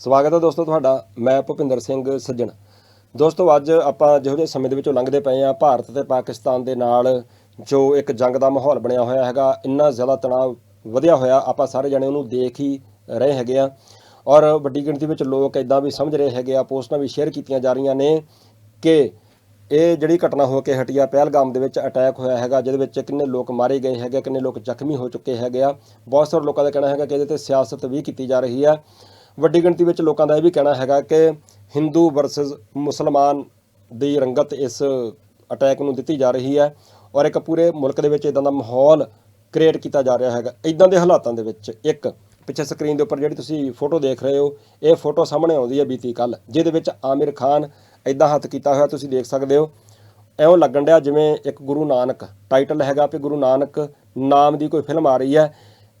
ਸਵਾਗਤ ਹੈ ਦੋਸਤੋ ਤੁਹਾਡਾ, ਮੈਂ ਭੁਪਿੰਦਰ ਸਿੰਘ ਸੱਜਣ। ਦੋਸਤੋ, ਅੱਜ ਆਪਾਂ ਜਿਹੋ ਜਿਹੇ ਸਮੇਂ ਦੇ ਵਿੱਚੋਂ ਲੰਘਦੇ ਪਏ ਆ ਭਾਰਤ ਤੇ ਪਾਕਿਸਤਾਨ ਦੇ ਨਾਲ ਜੋ ਇੱਕ ਜੰਗ ਦਾ ਮਾਹੌਲ ਬਣਿਆ ਹੋਇਆ ਹੈਗਾ, ਇੰਨਾ ਜ਼ਿਆਦਾ ਤਣਾਅ ਵਧਿਆ ਹੋਇਆ, ਆਪਾਂ ਸਾਰੇ ਜਣੇ ਉਹਨੂੰ ਦੇਖ ਹੀ ਰਹੇ ਹੈਗੇ ਆ ਔਰ ਵੱਡੀ ਗਿਣਤੀ ਵਿੱਚ ਲੋਕ ਇਦਾਂ ਵੀ ਸਮਝ ਰਹੇ ਹੈਗੇ ਆ, ਪੋਸਟਾਂ ਵੀ ਸ਼ੇਅਰ ਕੀਤੀਆਂ ਜਾ ਰਹੀਆਂ ਨੇ ਕਿ ਇਹ ਜਿਹੜੀ ਘਟਨਾ ਹੋ ਕੇ ਹਟੀ ਆ ਪਹਿਲਗਾਮ ਦੇ ਵਿੱਚ ਅਟੈਕ ਹੋਇਆ ਹੈਗਾ, ਜਿਹਦੇ ਵਿੱਚ ਕਿੰਨੇ ਲੋਕ ਮਾਰੇ ਗਏ ਹੈਗੇ, ਕਿੰਨੇ ਲੋਕ ਜ਼ਖਮੀ ਹੋ ਚੁੱਕੇ ਹੈਗੇ ਆ। ਬਹੁਤ ਸਾਰੇ ਲੋਕਾਂ ਦਾ ਕਹਿਣਾ ਹੈਗਾ ਕਿ ਇਹਦੇ ਤੇ ਸਿਆਸਤ ਵੀ ਕੀਤੀ ਜਾ ਰਹੀ ਆ। ਵੱਡੀ ਗਿਣਤੀ ਵਿੱਚ ਲੋਕਾਂ ਦਾ ਇਹ ਵੀ ਕਹਿਣਾ ਹੈਗਾ ਕਿ ਹਿੰਦੂ ਵਰਸਸ ਮੁਸਲਮਾਨ ਦੀ ਰੰਗਤ ਇਸ ਅਟੈਕ ਨੂੰ ਦਿੱਤੀ ਜਾ ਰਹੀ ਹੈ ਔਰ ਇੱਕ ਪੂਰੇ ਮੁਲਕ ਦੇ ਵਿੱਚ ਇਦਾਂ ਦਾ ਮਾਹੌਲ ਕ੍ਰੀਏਟ ਕੀਤਾ ਜਾ ਰਿਹਾ ਹੈਗਾ। ਇਦਾਂ ਦੇ ਹਾਲਾਤਾਂ ਦੇ ਵਿੱਚ ਇੱਕ ਪਿੱਛੇ ਸਕਰੀਨ ਦੇ ਉੱਪਰ ਜਿਹੜੀ ਤੁਸੀਂ ਫੋਟੋ ਦੇਖ ਰਹੇ ਹੋ, ਇਹ ਫੋਟੋ ਸਾਹਮਣੇ ਆਉਂਦੀ ਹੈ ਬੀਤੀ ਕੱਲ ਜਿਹਦੇ ਵਿੱਚ ਆਮਿਰ ਖਾਨ ਇਦਾਂ ਹੱਥ ਕੀਤਾ ਹੋਇਆ ਤੁਸੀਂ ਦੇਖ ਸਕਦੇ ਹੋ। ਐਉਂ ਲੱਗਣ ਡਿਆ ਜਿਵੇਂ ਇੱਕ ਗੁਰੂ ਨਾਨਕ ਟਾਈਟਲ ਹੈਗਾ ਕਿ ਗੁਰੂ ਨਾਨਕ ਨਾਮ ਦੀ ਕੋਈ ਫਿਲਮ ਆ ਰਹੀ ਹੈ।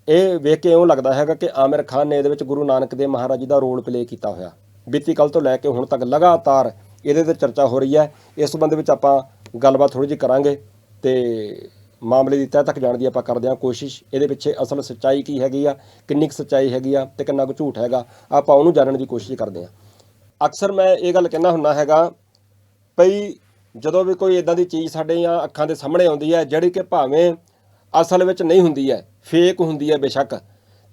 ਇਹ ਵੇਖ ਕੇ ਇਉਂ ਲੱਗਦਾ ਹੈਗਾ ਕਿ ਆਮਿਰ ਖਾਨ ਨੇ ਇਹਦੇ ਵਿੱਚ ਗੁਰੂ ਨਾਨਕ ਦੇਵ ਮਹਾਰਾਜ ਜੀ ਦਾ ਰੋਲ ਪਲੇ ਕੀਤਾ ਹੋਇਆ। ਬੀਤੀ ਕੱਲ ਤੋਂ ਲੈ ਕੇ ਹੁਣ ਤੱਕ ਲਗਾਤਾਰ ਇਹਦੇ ਤੇ ਚਰਚਾ ਹੋ ਰਹੀ ਹੈ। ਇਸ ਸੰਬੰਧ ਵਿੱਚ ਆਪਾਂ ਗੱਲਬਾਤ ਥੋੜੀ ਜਿਹੀ ਕਰਾਂਗੇ ਤੇ ਮਾਮਲੇ ਦੀ ਤਹਿ ਤੱਕ ਜਾਣ ਦੀ ਆਪਾਂ ਕਰਦੇ ਹਾਂ ਕੋਸ਼ਿਸ਼। ਇਹਦੇ ਪਿੱਛੇ ਅਸਲ ਸੱਚਾਈ ਕੀ ਹੈਗੀ ਆ, ਕਿੰਨੀ ਕੁ ਸੱਚਾਈ ਹੈਗੀ ਆ ਤੇ ਕਿੰਨਾ ਕੁ ਝੂਠ ਹੈਗਾ, ਆਪਾਂ ਉਹਨੂੰ ਜਾਣਨ ਦੀ ਕੋਸ਼ਿਸ਼ ਕਰਦੇ ਹਾਂ। ਅਕਸਰ ਮੈਂ ਇਹ ਗੱਲ ਕਹਿਣਾ ਹੁੰਦਾ ਹੈਗਾ, ਭਈ ਜਦੋਂ ਵੀ ਕੋਈ ਇਦਾਂ ਦੀ ਚੀਜ਼ ਸਾਡੇ ਜਾਂ ਅੱਖਾਂ ਦੇ ਸਾਹਮਣੇ ਆਉਂਦੀ ਹੈ, ਜਿਹੜੀ ਕਿ ਭਾਵੇਂ ਅਸਲ ਵਿੱਚ ਨਹੀਂ ਹੁੰਦੀ ਹੈ ਫੇਕ ਹੁੰਦੀ ਹੈ ਬੇਸ਼ੱਕ।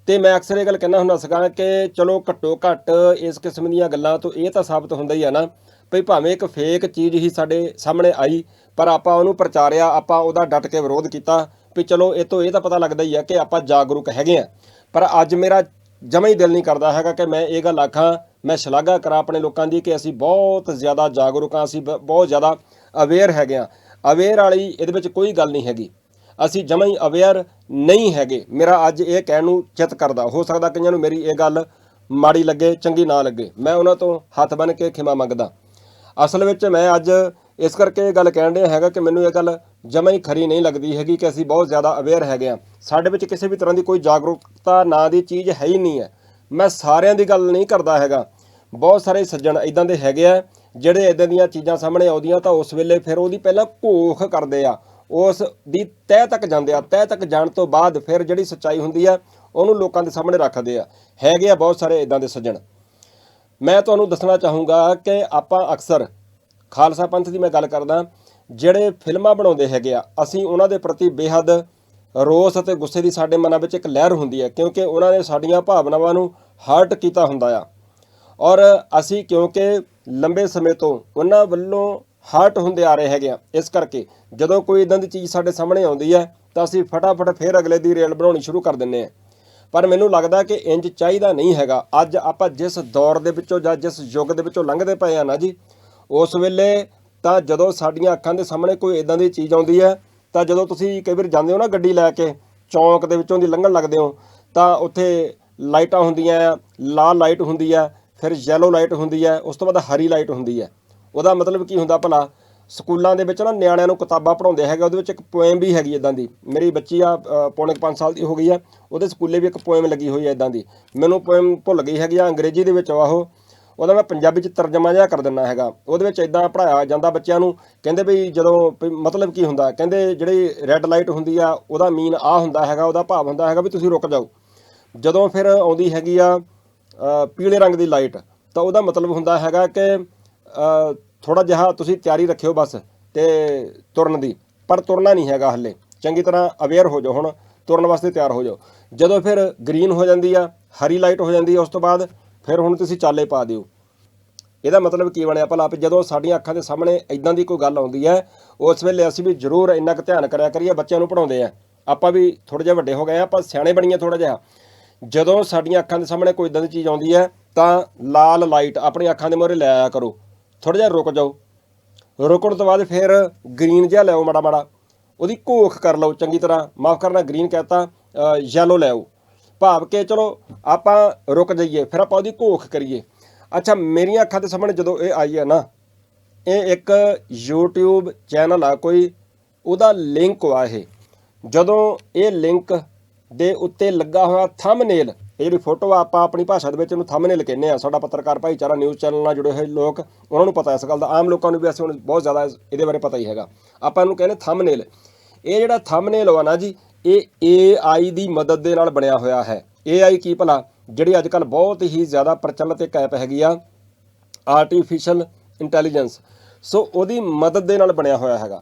ਤੇ ਮੈਂ ਅਕਸਰ ਇਹ ਗੱਲ ਕਹਿਣਾ ਹੁੰਦਾ ਸੀਗਾ ਕਿ ਚਲੋ ਘੱਟੋ ਘੱਟ ਇਸ ਕਿਸਮ ਦੀਆਂ ਗੱਲਾਂ ਤੋਂ ਇਹ ਤਾਂ ਸਾਬਤ ਹੁੰਦਾ ਹੀ ਆ ਨਾ ਭਈ ਭਾਵੇਂ ਇੱਕ ਫੇਕ ਚੀਜ਼ ਹੀ ਸਾਡੇ ਸਾਹਮਣੇ ਆਈ, ਪਰ ਆਪਾਂ ਉਹਨੂੰ ਪ੍ਰਚਾਰਿਆ, ਆਪਾਂ ਉਹਦਾ ਡਟ ਕੇ ਵਿਰੋਧ ਕੀਤਾ ਵੀ ਚਲੋ ਇਹ ਤੋਂ ਇਹ ਤਾਂ ਪਤਾ ਲੱਗਦਾ ਹੀ ਆ ਕਿ ਆਪਾਂ ਜਾਗਰੂਕ ਹੈਗੇ ਆ। ਪਰ ਅੱਜ ਮੇਰਾ ਜਮਾ ਹੀ ਦਿਲ ਨਹੀਂ ਕਰਦਾ ਹੈਗਾ ਕਿ ਮੈਂ ਇਹ ਗੱਲ ਆਖਾਂ, ਮੈਂ ਸ਼ਲਾਘਾ ਕਰਾਂ ਆਪਣੇ ਲੋਕਾਂ ਦੀ ਕਿ ਅਸੀਂ ਬਹੁਤ ਜ਼ਿਆਦਾ ਜਾਗਰੂਕ ਹਾਂ, ਅਸੀਂ ਬ- ਬਹੁਤ ਜ਼ਿਆਦਾ ਅਵੇਅਰ ਹੈਗੇ ਆ ਅਵੇਅਰ ਵਾਲੀ ਇਹਦੇ ਵਿੱਚ ਕੋਈ ਗੱਲ ਨਹੀਂ ਹੈਗੀ। ਅਸੀਂ ਜਮਾਂ ਹੀ ਅਵੇਅਰ ਨਹੀਂ ਹੈਗੇ। ਮੇਰਾ ਅੱਜ ਇਹ ਕਹਿਣ ਨੂੰ ਚਿੱਤ ਕਰਦਾ। ਹੋ ਸਕਦਾ ਕਈਆਂ ਨੂੰ ਮੇਰੀ ਇਹ ਗੱਲ ਮਾੜੀ ਲੱਗੇ, ਚੰਗੀ ਨਾ ਲੱਗੇ। ਮੈਂ ਉਹਨਾਂ ਤੋਂ ਹੱਥ ਬੰਨ ਕੇ ਖਿਮਾ ਮੰਗਦਾ। ਅਸਲ ਵਿੱਚ ਮੈਂ ਅੱਜ ਇਸ ਕਰਕੇ ਇਹ ਗੱਲ ਕਹਿਣ ਰਿਹਾ ਹੈਗਾ ਕਿ ਮੈਨੂੰ ਇਹ ਗੱਲ ਜਮਾਂ ਹੀ ਖਰੀ ਨਹੀਂ ਲੱਗਦੀ ਹੈਗੀ ਕਿ ਅਸੀਂ ਬਹੁਤ ਜ਼ਿਆਦਾ ਅਵੇਅਰ ਹੈਗੇ ਆ ਸਾਡੇ ਵਿੱਚ ਕਿਸੇ ਵੀ ਤਰ੍ਹਾਂ ਦੀ ਕੋਈ ਜਾਗਰੂਕਤਾ ਨਾਂ ਦੀ ਚੀਜ਼ ਹੈ ਹੀ ਨਹੀਂ ਹੈ। ਮੈਂ ਸਾਰਿਆਂ ਦੀ ਗੱਲ ਨਹੀਂ ਕਰਦਾ ਹੈਗਾ। ਬਹੁਤ ਸਾਰੇ ਸੱਜਣ ਇਦਾਂ ਦੇ ਹੈਗੇ ਆ, ਜਿਹੜੇ ਇਦਾਂ ਦੀਆਂ ਚੀਜ਼ਾਂ ਸਾਹਮਣੇ ਆਉਂਦੀਆਂ ਤਾਂ ਉਸ ਵੇਲੇ ਫਿਰ ਉਹਦੀ ਪਹਿਲਾਂ ਘੋਖ ਕਰਦੇ ਆ। ਉਸ ਦੀ ਤਹਿ ਤੱਕ ਜਾਂਦੇ ਆ, ਤਹਿ ਤੱਕ ਜਾਣ ਤੋਂ ਬਾਅਦ ਫਿਰ ਜਿਹੜੀ ਸੱਚਾਈ ਹੁੰਦੀ ਆ, ਉਹਨੂੰ ਲੋਕਾਂ ਦੇ ਸਾਹਮਣੇ ਰੱਖਦੇ ਆ। ਹੈਗੇ ਆ ਬਹੁਤ ਸਾਰੇ ਇਦਾਂ ਦੇ ਸੱਜਣ। ਮੈਂ ਤੁਹਾਨੂੰ ਦੱਸਣਾ ਚਾਹੂੰਗਾ ਕਿ ਆਪਾਂ ਅਕਸਰ ਖਾਲਸਾ ਪੰਥ ਦੀ ਮੈਂ ਗੱਲ ਕਰਦਾ, ਜਿਹੜੇ ਫਿਲਮਾਂ ਬਣਾਉਂਦੇ ਹੈਗੇ ਆ, ਅਸੀਂ ਉਹਨਾਂ ਦੇ ਪ੍ਰਤੀ ਬੇਹੱਦ ਰੋਸ ਅਤੇ ਗੁੱਸੇ ਦੀ ਸਾਡੇ ਮਨਾਂ ਵਿੱਚ ਇੱਕ ਲਹਿਰ ਹੁੰਦੀ ਹੈ ਕਿਉਂਕਿ ਉਹਨਾਂ ਨੇ ਸਾਡੀਆਂ ਭਾਵਨਾਵਾਂ ਨੂੰ ਹਰਟ ਕੀਤਾ ਹੁੰਦਾ ਆ। ਔਰ ਅਸੀਂ ਕਿਉਂਕਿ ਲੰਬੇ ਸਮੇਂ ਤੋਂ ਉਹਨਾਂ ਵੱਲੋਂ ਹਰਟ ਹੁੰਦੇ ਆ ਰਹੇ ਹੈਗੇ ਆ। ਇਸ ਕਰਕੇ ਜਦੋਂ ਕੋਈ ਇਦਾਂ ਦੀ ਚੀਜ਼ ਸਾਡੇ ਸਾਹਮਣੇ ਆਉਂਦੀ ਹੈ, ਤਾਂ ਅਸੀਂ ਫਟਾਫਟ ਫੇਰ ਅਗਲੇ ਦੀ ਰੇਲ ਬਣਾਉਣੀ ਸ਼ੁਰੂ ਕਰ ਦਿੰਨੇ ਆ ਪਰ ਮੈਨੂੰ ਲੱਗਦਾ ਕਿ ਇੰਜ ਚਾਹੀਦਾ ਨਹੀਂ ਹੈਗਾ। ਅੱਜ ਆਪਾਂ ਜਿਸ ਦੌਰ ਦੇ ਵਿੱਚੋਂ ਜਾਂ ਜਿਸ ਯੁੱਗ ਦੇ ਵਿੱਚੋਂ ਲੰਘਦੇ ਪਏ ਆ ਨਾ ਜੀ, ਉਸ ਵੇਲੇ ਤਾਂ ਜਦੋਂ ਸਾਡੀਆਂ ਅੱਖਾਂ ਦੇ ਸਾਹਮਣੇ ਕੋਈ ਇਦਾਂ ਦੀ ਚੀਜ਼ ਆਉਂਦੀ ਹੈ, ਤਾਂ ਜਦੋਂ ਤੁਸੀਂ ਕਈ ਵਾਰ ਜਾਂਦੇ ਹੋ ਨਾ ਗੱਡੀ ਲੈ ਕੇ, ਚੌਂਕ ਦੇ ਵਿੱਚੋਂ ਦੀ ਲੰਘਣ ਲੱਗਦੇ ਹੋ, ਤਾਂ ਉੱਥੇ ਲਾਈਟਾਂ ਹੁੰਦੀਆਂ ਆ, ਲਾਲ ਲਾਈਟ ਹੁੰਦੀ ਹੈ ਫਿਰ ਯੈਲੋ ਲਾਈਟ ਹੁੰਦੀ ਹੈ ਉਸ ਤੋਂ ਬਾਅਦ ਹਰੀ ਲਾਈਟ ਹੁੰਦੀ ਹੈ ਉਹਦਾ ਮਤਲਬ ਕੀ ਹੁੰਦਾ ਭਲਾ? ਸਕੂਲਾਂ ਦੇ ਵਿੱਚ ਨਾ ਨਿਆਣਿਆਂ ਨੂੰ ਕਿਤਾਬਾਂ ਪੜ੍ਹਾਉਂਦੇ ਹੈਗੇ ਉਹਦੇ ਵਿੱਚ ਇੱਕ ਪੋਇਮ ਵੀ ਹੈਗੀ ਇਦਾਂ ਦੀ। ਮੇਰੀ ਬੱਚੀ ਆ ਅ, ਪੌਣੇ 5 ਸਾਲ ਦੀ ਹੋ ਗਈ ਆ ਉਹਦੇ ਸਕੂਲੇ ਵੀ ਇੱਕ ਪੋਇਮ ਲੱਗੀ ਹੋਈ ਆ ਇਦਾਂ ਦੀ। ਮੈਨੂੰ ਪੋਇਮ ਭੁੱਲ ਗਈ ਹੈਗੀ ਆ ਅੰਗਰੇਜ਼ੀ ਦੇ ਵਿੱਚ ਆ ਉਹ ਉਹਦਾ ਮੈਂ ਪੰਜਾਬੀ ਚ ਤਰਜਮਾ ਜਿਹਾ ਕਰ ਦਿੰਦਾ ਹੈਗਾ। ਉਹਦੇ ਵਿੱਚ ਇਦਾਂ ਪੜਾਇਆ ਜਾਂਦਾ ਬੱਚਿਆਂ ਨੂੰ ਕਹਿੰਦੇ ਵੀ ਜਦੋਂ ਵੀ ਮਤਲਬ ਕੀ ਹੁੰਦਾ ਕਹਿੰਦੇ ਜਿਹੜੀ ਰੈੱਡ ਲਾਈਟ ਹੁੰਦੀ ਆ ਉਹਦਾ ਮੀਨ ਆ ਹੁੰਦਾ ਹੈਗਾ ਉਹਦਾ ਭਾਵ ਹੁੰਦਾ ਹੈਗਾ ਵੀ ਤੁਸੀਂ ਰੁਕ ਜਾਓ। ਜਦੋਂ ਫਿਰ ਆਉਂਦੀ ਹੈਗੀ ਆ ਪੀਲੇ ਰੰਗ ਦੀ ਲਾਈਟ ਤਾਂ ਉਹਦਾ ਮਤਲਬ ਹੁੰਦਾ ਹੈਗਾ ਕਿ ਥੋੜਾ ਜਿਹਾ ਤੁਸੀਂ ਤਿਆਰੀ ਰੱਖਿਓ ਬਸ ਤੇ ਤੁਰਨ ਦੀ। ਪਰ ਤੁਰਨਾ ਨਹੀਂ ਹੈਗਾ ਹੱਲੇ। ਚੰਗੀ ਤਰ੍ਹਾਂ ਅਵੇਅਰ ਹੋ ਜਾਓ ਹੁਣ, ਤੁਰਨ ਵਾਸਤੇ ਤਿਆਰ ਹੋ ਜਾਓ। ਜਦੋਂ ਫਿਰ ਗ੍ਰੀਨ ਹੋ ਜਾਂਦੀ ਆ, ਹਰੀ ਲਾਈਟ ਹੋ ਜਾਂਦੀ ਆ, ਉਸ ਤੋਂ ਬਾਅਦ ਫਿਰ ਹੁਣ ਤੁਸੀਂ ਚਾਲੇ ਪਾ ਦਿਓ। ਇਹਦਾ ਮਤਲਬ ਕੀ ਬਣਿਆ ਭਲਾ ਵੀ ਜਦੋਂ ਸਾਡੀਆਂ ਅੱਖਾਂ ਦੇ ਸਾਹਮਣੇ ਇਦਾਂ ਦੀ ਕੋਈ ਗੱਲ ਆਉਂਦੀ ਹੈ, ਉਸ ਵੇਲੇ ਅਸੀਂ ਵੀ ਜ਼ਰੂਰ ਇੰਨਾ ਕੁ ਧਿਆਨ ਕਰਿਆ ਕਰੀਏ, ਬੱਚਿਆਂ ਨੂੰ ਪੜਾਉਂਦੇ ਆ। ਆਪਾਂ ਵੀ ਥੋੜੇ ਜਿਹਾ ਵੱਡੇ ਹੋ ਗਏ ਆ, ਆਪਾਂ ਸਿਆਣੇ ਬਣੀਏ ਥੋੜਾ ਜਿਹਾ। ਜਦੋਂ ਸਾਡੀਆਂ ਅੱਖਾਂ ਦੇ ਸਾਹਮਣੇ ਕੋਈ ਇਦਾਂ ਦੀ ਚੀਜ਼ ਆਉਂਦੀ ਹੈ, ਤਾਂ ਲਾਲ ਲਾਈਟ ਆਪਣੀ ਅੱਖਾਂ ਦੇ ਮੂਹਰੇ ਲੈ ਆਇਆ ਕਰੋ। ਥੋੜਾ ਜਿਹਾ ਰੁਕ ਜਾਓ। ਰੁਕਣ ਤੋਂ ਬਾਅਦ ਫਿਰ ਗ੍ਰੀਨ ਜਿਹਾ ਲਿਆਓ ਮਾੜਾ ਮਾੜਾ। ਉਹਦੀ ਘੋਖ ਕਰ ਲਓ ਚੰਗੀ ਤਰ੍ਹਾਂ। ਮਾਫ ਕਰਨਾ ਗ੍ਰੀਨ ਕਹਤਾ ਯੈਲੋ ਲੈ ਭਾਵ ਕਿ ਚਲੋ ਆਪਾਂ ਰੁਕ ਜਾਈਏ, ਫਿਰ ਆਪਾਂ ਉਹਦੀ ਘੋਖ ਕਰੀਏ। ਅੱਛਾ, ਮੇਰੀਆਂ ਅੱਖਾਂ ਦੇ ਸਾਹਮਣੇ ਜਦੋਂ ਇਹ ਆਈ ਹੈ ਨਾ, ਇਹ ਇੱਕ YouTube ਚੈਨਲ ਆ, ਕੋਈ ਉਹਦਾ ਲਿੰਕ ਆ ਇਹ। ਜਦੋਂ ਇਹ ਲਿੰਕ ਦੇ ਉੱਤੇ ਲੱਗਾ ਹੋਇਆ ਥੰਬਨੇਲ ਇਹ ਜਿਹੜੀ ਫੋਟੋ ਆ, ਆਪਾਂ ਆਪਣੀ ਭਾਸ਼ਾ ਦੇ ਵਿੱਚ ਇਹਨੂੰ ਥੰਬਨੇਲ ਕਹਿੰਦੇ ਆ। ਸਾਡਾ ਪੱਤਰਕਾਰ ਭਾਈਚਾਰਾ ਨਿਊਜ਼ ਚੈਨਲ ਨਾਲ ਜੁੜੇ ਹੋਏ ਲੋਕ, ਉਹਨਾਂ ਨੂੰ ਪਤਾ ਇਸ ਗੱਲ ਦਾ। ਆਮ ਲੋਕਾਂ ਨੂੰ ਵੀ ਅਸੀਂ ਹੁਣ ਬਹੁਤ ਜ਼ਿਆਦਾ ਇਹਦੇ ਬਾਰੇ ਪਤਾ ਹੀ ਹੈਗਾ। ਆਪਾਂ ਇਹਨੂੰ ਕਹਿੰਦੇ ਥੰਬਨੇਲ ਇਹ ਜਿਹੜਾ ਥੰਬਨੇਲ ਆ ਨਾ ਜੀ, ਇਹ AI ਦੀ ਮਦਦ ਦੇ ਨਾਲ ਬਣਿਆ ਹੋਇਆ ਹੈ। AI ਕੀ ਭਲਾ? ਜਿਹੜੀ ਅੱਜ ਕੱਲ ਬਹੁਤ ਹੀ ਜ਼ਿਆਦਾ ਪ੍ਰਚਲਿਤ ਇੱਕ ਐਪ ਹੈਗੀ ਆ ਆਰਟੀਫੀਸ਼ੀਅਲ ਇੰਟੈਲੀਜੈਂਸ ਸੋ ਉਹਦੀ ਮਦਦ ਦੇ ਨਾਲ ਬਣਿਆ ਹੋਇਆ ਹੈਗਾ।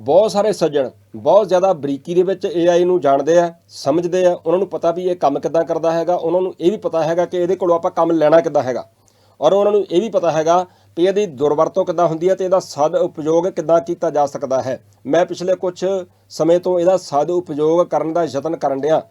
ਬਹੁਤ ਸਾਰੇ ਸੱਜਣ ਬਹੁਤ ਜ਼ਿਆਦਾ ਬਰੀਕੀ ਦੇ ਵਿੱਚ AI ਨੂੰ ਜਾਣਦੇ ਆ, ਸਮਝਦੇ ਆ, ਉਹਨਾਂ ਨੂੰ ਪਤਾ ਵੀ ਇਹ ਕੰਮ ਕਿੱਦਾਂ ਕਰਦਾ ਹੈਗਾ, ਉਹਨਾਂ ਨੂੰ ਇਹ ਵੀ ਪਤਾ ਹੈਗਾ ਕਿ ਇਹਦੇ ਕੋਲੋਂ ਆਪਾਂ ਕੰਮ ਲੈਣਾ ਕਿੱਦਾਂ ਹੈਗਾ। ਔਰ ਉਹਨਾਂ ਨੂੰ ਇਹ ਵੀ ਪਤਾ ਹੈਗਾ ਵੀ ਇਹਦੀ ਦੁਰਵਰਤੋਂ ਕਿੱਦਾਂ ਹੁੰਦੀ ਹੈ ਤੇ ਇਹਦਾ ਸਦ ਉਪਯੋਗ ਕਿੱਦਾਂ ਕੀਤਾ ਜਾ ਸਕਦਾ ਹੈ। ਮੈਂ ਪਿਛਲੇ ਕੁਝ ਸਮੇਂ ਤੋਂ ਇਹਦਾ ਸਦ ਉਪਯੋਗ ਕਰਨ ਦਾ ਯਤਨ ਕਰਨ ਡਿਆ।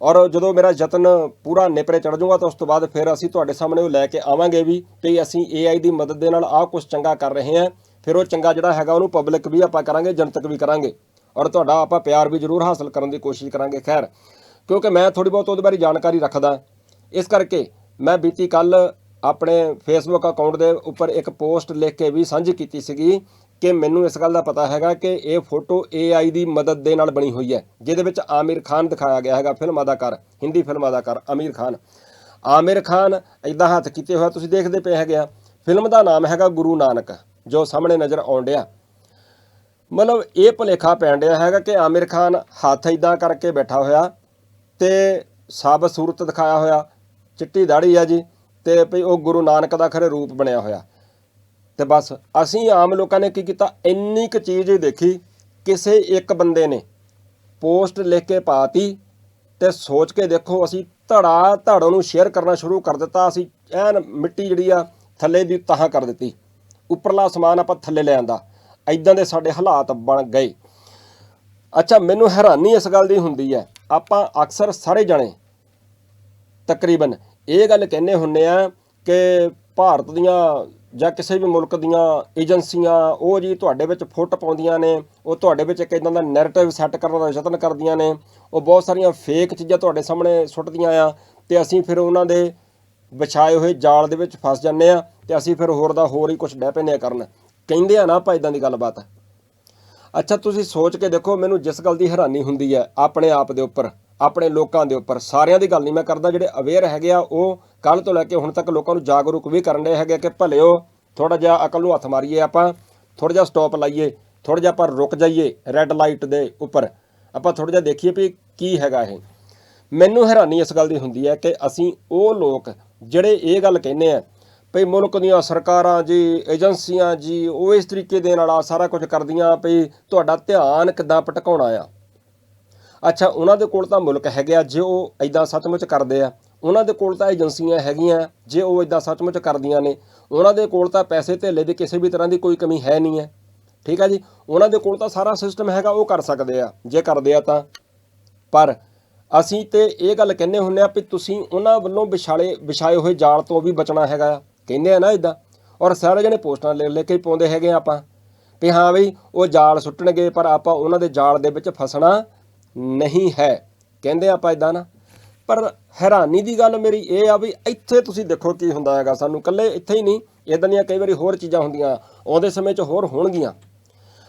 ਔਰ ਜਦੋਂ ਮੇਰਾ ਯਤਨ ਪੂਰਾ ਨੇਪਰੇ ਚੜ ਜਾਊਗਾ ਤਾਂ ਉਸ ਤੋਂ ਬਾਅਦ ਫਿਰ ਅਸੀਂ ਤੁਹਾਡੇ ਸਾਹਮਣੇ ਉਹ ਲੈ ਕੇ ਆਵਾਂਗੇ ਵੀ ਤੇ ਅਸੀਂ AI ਦੀ ਮਦਦ ਦੇ ਨਾਲ ਆਹ ਕੁਝ ਚੰਗਾ ਕਰ ਰਹੇ ਹਾਂ। ਫਿਰ ਉਹ ਚੰਗਾ ਜਿਹੜਾ ਹੈਗਾ ਉਹਨੂੰ ਪਬਲਿਕ ਵੀ ਆਪਾਂ ਕਰਾਂਗੇ, ਜਨਤਕ ਵੀ ਕਰਾਂਗੇ। ਔਰ ਤੁਹਾਡਾ ਆਪਾਂ ਪਿਆਰ ਵੀ ਜ਼ਰੂਰ ਹਾਸਲ ਕਰਨ ਦੀ ਕੋਸ਼ਿਸ਼ ਕਰਾਂਗੇ, ਖੈਰ। ਕਿਉਂਕਿ ਮੈਂ ਥੋੜੀ ਬਹੁਤ ਉਹਦੇ ਬਾਰੇ ਜਾਣਕਾਰੀ ਰੱਖਦਾ। ਇਸ ਕਰਕੇ ਮੈਂ ਬੀਤੀ ਕੱਲ ਆਪਣੇ ਫੇਸਬੁੱਕ ਅਕਾਊਂਟ ਦੇ ਉੱਪਰ ਇੱਕ ਪੋਸਟ ਲਿਖ ਕੇ ਵੀ ਸਾਂਝੀ ਕੀਤੀ ਸੀਗੀ ਕਿ ਮੈਨੂੰ ਇਸ ਗੱਲ ਦਾ ਪਤਾ ਹੈਗਾ ਕਿ ਇਹ ਫੋਟੋ AI ਦੀ ਮਦਦ ਦੇ ਨਾਲ ਬਣੀ ਹੋਈ ਹੈ, ਜਿਹਦੇ ਵਿੱਚ ਆਮਿਰ ਖਾਨ ਦਿਖਾਇਆ ਗਿਆ ਹੈਗਾ ਫਿਲਮ ਅਦਾਕਾਰ, ਹਿੰਦੀ ਫਿਲਮ ਅਦਾਕਾਰ ਆਮਿਰ ਖਾਨ। ਆਮਿਰ ਖਾਨ ਇਦਾਂ ਹੱਥ ਕੀਤੇ ਹੋਇਆ ਤੁਸੀਂ ਦੇਖਦੇ ਪਏ ਹੈਗੇ ਆ। ਫਿਲਮ ਦਾ ਨਾਮ ਹੈਗਾ ਗੁਰੂ ਨਾਨਕ। ਜੋ ਸਾਹਮਣੇ ਨਜ਼ਰ ਆਉਣ ਡਿਆ। ਮਤਲਬ ਇਹ ਭੁਲੇਖਾ ਪੈਣ ਡਿਆ ਹੈਗਾ ਕਿ ਆਮਿਰ ਖਾਨ ਹੱਥ ਇਦਾਂ ਕਰਕੇ ਬੈਠਾ ਹੋਇਆ ਤੇ ਸਾਬ ਸੂਰਤ ਦਿਖਾਇਆ ਹੋਇਆ, ਚਿੱਟੀ ਦਾੜੀ ਆ ਜੀ, ਤੇ ਭਈ ਉਹ ਗੁਰੂ ਨਾਨਕ ਦਾ ਖਰੇ ਰੂਪ ਬਣਿਆ ਹੋਇਆ। ਤੇ ਬਸ ਅਸੀਂ ਆਮ ਲੋਕਾਂ ਨੇ ਕੀ ਕੀਤਾ? ਇੰਨੀ ਕੁ ਚੀਜ਼ ਦੇਖੀ, ਕਿਸੇ ਇੱਕ ਬੰਦੇ ਨੇ ਪੋਸਟ ਲਿਖ ਕੇ ਪਾਤੀ ਤੇ ਸੋਚ ਕੇ ਦੇਖੋ, ਅਸੀਂ ਧੜਾ ਧੜ ਨੂੰ ਸ਼ੇਅਰ ਕਰਨਾ ਸ਼ੁਰੂ ਕਰ ਦਿੱਤਾ, ਅਸੀਂ ਐਨ ਮਿੱਟੀ ਜਿਹੜੀ ਆ ਥੱਲੇ ਦੀ ਤਾਹ ਕਰ ਦਿੱਤੀ। ਉੱਪਰਲਾ ਸਮਾਨ ਆਪਾਂ ਥੱਲੇ ਲੈ ਆਂਦਾ। ਐਦਾਂ ਦੇ ਸਾਡੇ ਹਾਲਾਤ ਬਣ ਗਏ। ਅੱਛਾ, ਮੈਨੂੰ ਹੈਰਾਨੀ ਇਸ ਗੱਲ ਦੀ ਹੁੰਦੀ ਹੈ। ਆਪਾਂ ਅਕਸਰ ਸਾਰੇ ਜਣੇ ਤਕਰੀਬਨ ਇਹ ਗੱਲ ਕਹਿੰਦੇ ਹੁੰਨੇ ਆ ਕਿ ਭਾਰਤ ਦੀਆਂ ਜਾਂ ਕਿਸੇ ਵੀ ਮੁਲਕ ਦੀਆਂ ਏਜੰਸੀਆਂ, ਉਹ ਜੀ ਤੁਹਾਡੇ ਵਿੱਚ ਫੁੱਟ ਪਾਉਂਦੀਆਂ ਨੇ, ਉਹ ਤੁਹਾਡੇ ਵਿੱਚ ਇੱਕ ਇਦਾਂ ਦਾ ਨੈਰੇਟਿਵ ਸੈੱਟ ਕਰਨ ਦਾ ਯਤਨ ਕਰਦੀਆਂ ਨੇ, ਉਹ ਬਹੁਤ ਸਾਰੀਆਂ ਫੇਕ ਚੀਜ਼ਾਂ ਤੁਹਾਡੇ ਸਾਹਮਣੇ ਸੁੱਟਦੀਆਂ ਆ ਤੇ ਅਸੀਂ ਫਿਰ ਉਹਨਾਂ ਦੇ ਵਿਛਾਏ ਹੋਏ ਜਾਲ ਦੇ ਵਿੱਚ ਫਸ ਜਾਂਦੇ ਆ ਤੇ ਅਸੀਂ ਫਿਰ ਹੋਰ ਦਾ ਹੋਰ ਹੀ ਕੁਝ ਡਹਿ ਪੈਂਦੇ ਆ ਕਰਨ। ਕਹਿੰਦੇ ਆ ਨਾ ਆਪਾਂ ਇਦਾਂ ਦੀ ਗੱਲਬਾਤ। ਅੱਛਾ, ਤੁਸੀਂ ਸੋਚ ਕੇ ਦੇਖੋ, ਮੈਨੂੰ ਜਿਸ ਗੱਲ ਦੀ ਹੈਰਾਨੀ ਹੁੰਦੀ ਹੈ, ਆਪਣੇ ਆਪ ਦੇ ਉੱਪਰ, ਆਪਣੇ ਲੋਕਾਂ ਦੇ ਉੱਪਰ, ਸਾਰਿਆਂ ਦੀ ਗੱਲ ਨਹੀਂ ਮੈਂ ਕਰਦਾ, ਜਿਹੜੇ ਅਵੇਅਰ ਹੈਗੇ ਆ, ਉਹ ਕੱਲ ਤੋਂ ਲੈ ਕੇ ਹੁਣ ਤੱਕ ਲੋਕਾਂ ਨੂੰ ਜਾਗਰੂਕ ਵੀ ਕਰਨ ਦੇ ਹੈਗੇ ਕਿ ਭਲਿਓ ਥੋੜਾ ਜਿਹਾ ਅਕਲ ਨੂੰ ਹੱਥ ਮਾਰੀਏ ਆਪਾਂ ਥੋੜਾ ਜਿਹਾ ਸਟਾਪ ਲਾਈਏ ਥੋੜਾ ਜਿਹਾ ਆਪਾਂ ਰੁਕ ਜਾਈਏ ਰੈੱਡ ਲਾਈਟ ਦੇ ਉੱਪਰ। ਆਪਾਂ ਥੋੜਾ ਜਿਹਾ ਦੇਖੀਏ ਵੀ ਕੀ ਹੈਗਾ ਇਹ। ਮੈਨੂੰ ਹੈਰਾਨੀ ਇਸ ਗੱਲ ਦੀ ਹੁੰਦੀ ਹੈ ਕਿ ਅਸੀਂ ਉਹ ਲੋਕ ਜਿਹੜੇ ਇਹ ਗੱਲ ਕਹਿੰਦੇ ਆ ਭਈ ਮੁਲਕ ਦੀਆਂ ਸਰਕਾਰਾਂ ਜੀ, ਏਜੰਸੀਆਂ ਜੀ, ਉਹ ਇਸ ਤਰੀਕੇ ਦੇ ਨਾਲ ਆ ਸਾਰਾ ਕੁਝ ਕਰਦੀਆਂ ਭਈ ਤੁਹਾਡਾ ਧਿਆਨ ਕਿੱਦਾਂ ਭਟਕਾਉਣਾ ਆ। ਅੱਛਾ, ਉਹਨਾਂ ਦੇ ਕੋਲ ਤਾਂ ਮੁਲਕ ਹੈਗੇ ਆ, ਜੇ ਉਹ ਐਦਾਂ ਸੱਚਮੁੱਚ ਕਰਦੇ ਆ। ਉਹਨਾਂ ਦੇ ਕੋਲ ਤਾਂ ਏਜੰਸੀਆਂ ਹੈਗੀਆਂ, ਜੇ ਉਹ ਐਦਾਂ ਸੱਚਮੁੱਚ ਕਰਦੀਆਂ ਨੇ। ਉਹਨਾਂ ਦੇ ਕੋਲ ਤਾਂ ਪੈਸੇ ਧੇਲੇ ਦੀ ਕਿਸੇ ਵੀ ਤਰ੍ਹਾਂ ਦੀ ਕੋਈ ਕਮੀ ਹੈ ਨਹੀਂ ਹੈ ਠੀਕ ਹੈ ਜੀ? ਉਹਨਾਂ ਦੇ ਕੋਲ ਤਾਂ ਸਾਰਾ ਸਿਸਟਮ ਹੈਗਾ, ਉਹ ਕਰ ਸਕਦੇ ਆ। ਜੇ ਕਰਦੇ ਆ ਤਾਂ। ਪਰ ਅਸੀਂ ਤੇ ਇਹ ਗੱਲ ਕਹਿੰਦੇ ਹੁੰਨੇ ਆ ਵੀ ਤੁਸੀਂ ਉਹਨਾਂ ਵੱਲੋਂ ਵਿਛਾਲੇ ਵਿਛਾਏ ਹੋਏ ਜਾਲ ਤੋਂ ਵੀ ਬਚਣਾ ਹੈਗਾ ਆ। ਕਹਿੰਦੇ ਆ ਨਾ ਇਦਾਂ ਔਰ ਸਾਰੇ ਜਣੇ ਪੋਸਟਾਂ ਲੈ ਲੈ ਕੇ ਪਾਉਂਦੇ ਹੈਗੇ ਆ ਆਪਾਂ। ਵੀ ਹਾਂ ਬਈ, ਉਹ ਜਾਲ ਸੁੱਟਣਗੇ, ਪਰ ਆਪਾਂ ਉਹਨਾਂ ਦੇ ਜਾਲ ਦੇ ਵਿੱਚ ਫਸਣਾ ਨਹੀਂ ਹੈ। ਕਹਿੰਦੇ ਆਪਾਂ ਇਦਾਂ ਨਾ। ਪਰ ਹੈਰਾਨੀ ਦੀ ਗੱਲ ਮੇਰੀ ਇਹ ਆ ਵੀ ਇੱਥੇ ਤੁਸੀਂ ਦੇਖੋ ਕੀ ਹੁੰਦਾ ਹੈਗਾ ਸਾਨੂੰ। ਇਕੱਲੇ ਇੱਥੇ ਹੀ ਨਹੀਂ ਇਦਾਂ ਦੀਆਂ ਕਈ ਵਾਰੀ ਹੋਰ ਚੀਜ਼ਾਂ ਹੁੰਦੀਆਂ। ਆਉਂਦੇ ਸਮੇਂ 'ਚ ਹੋਰ ਹੋਣਗੀਆਂ।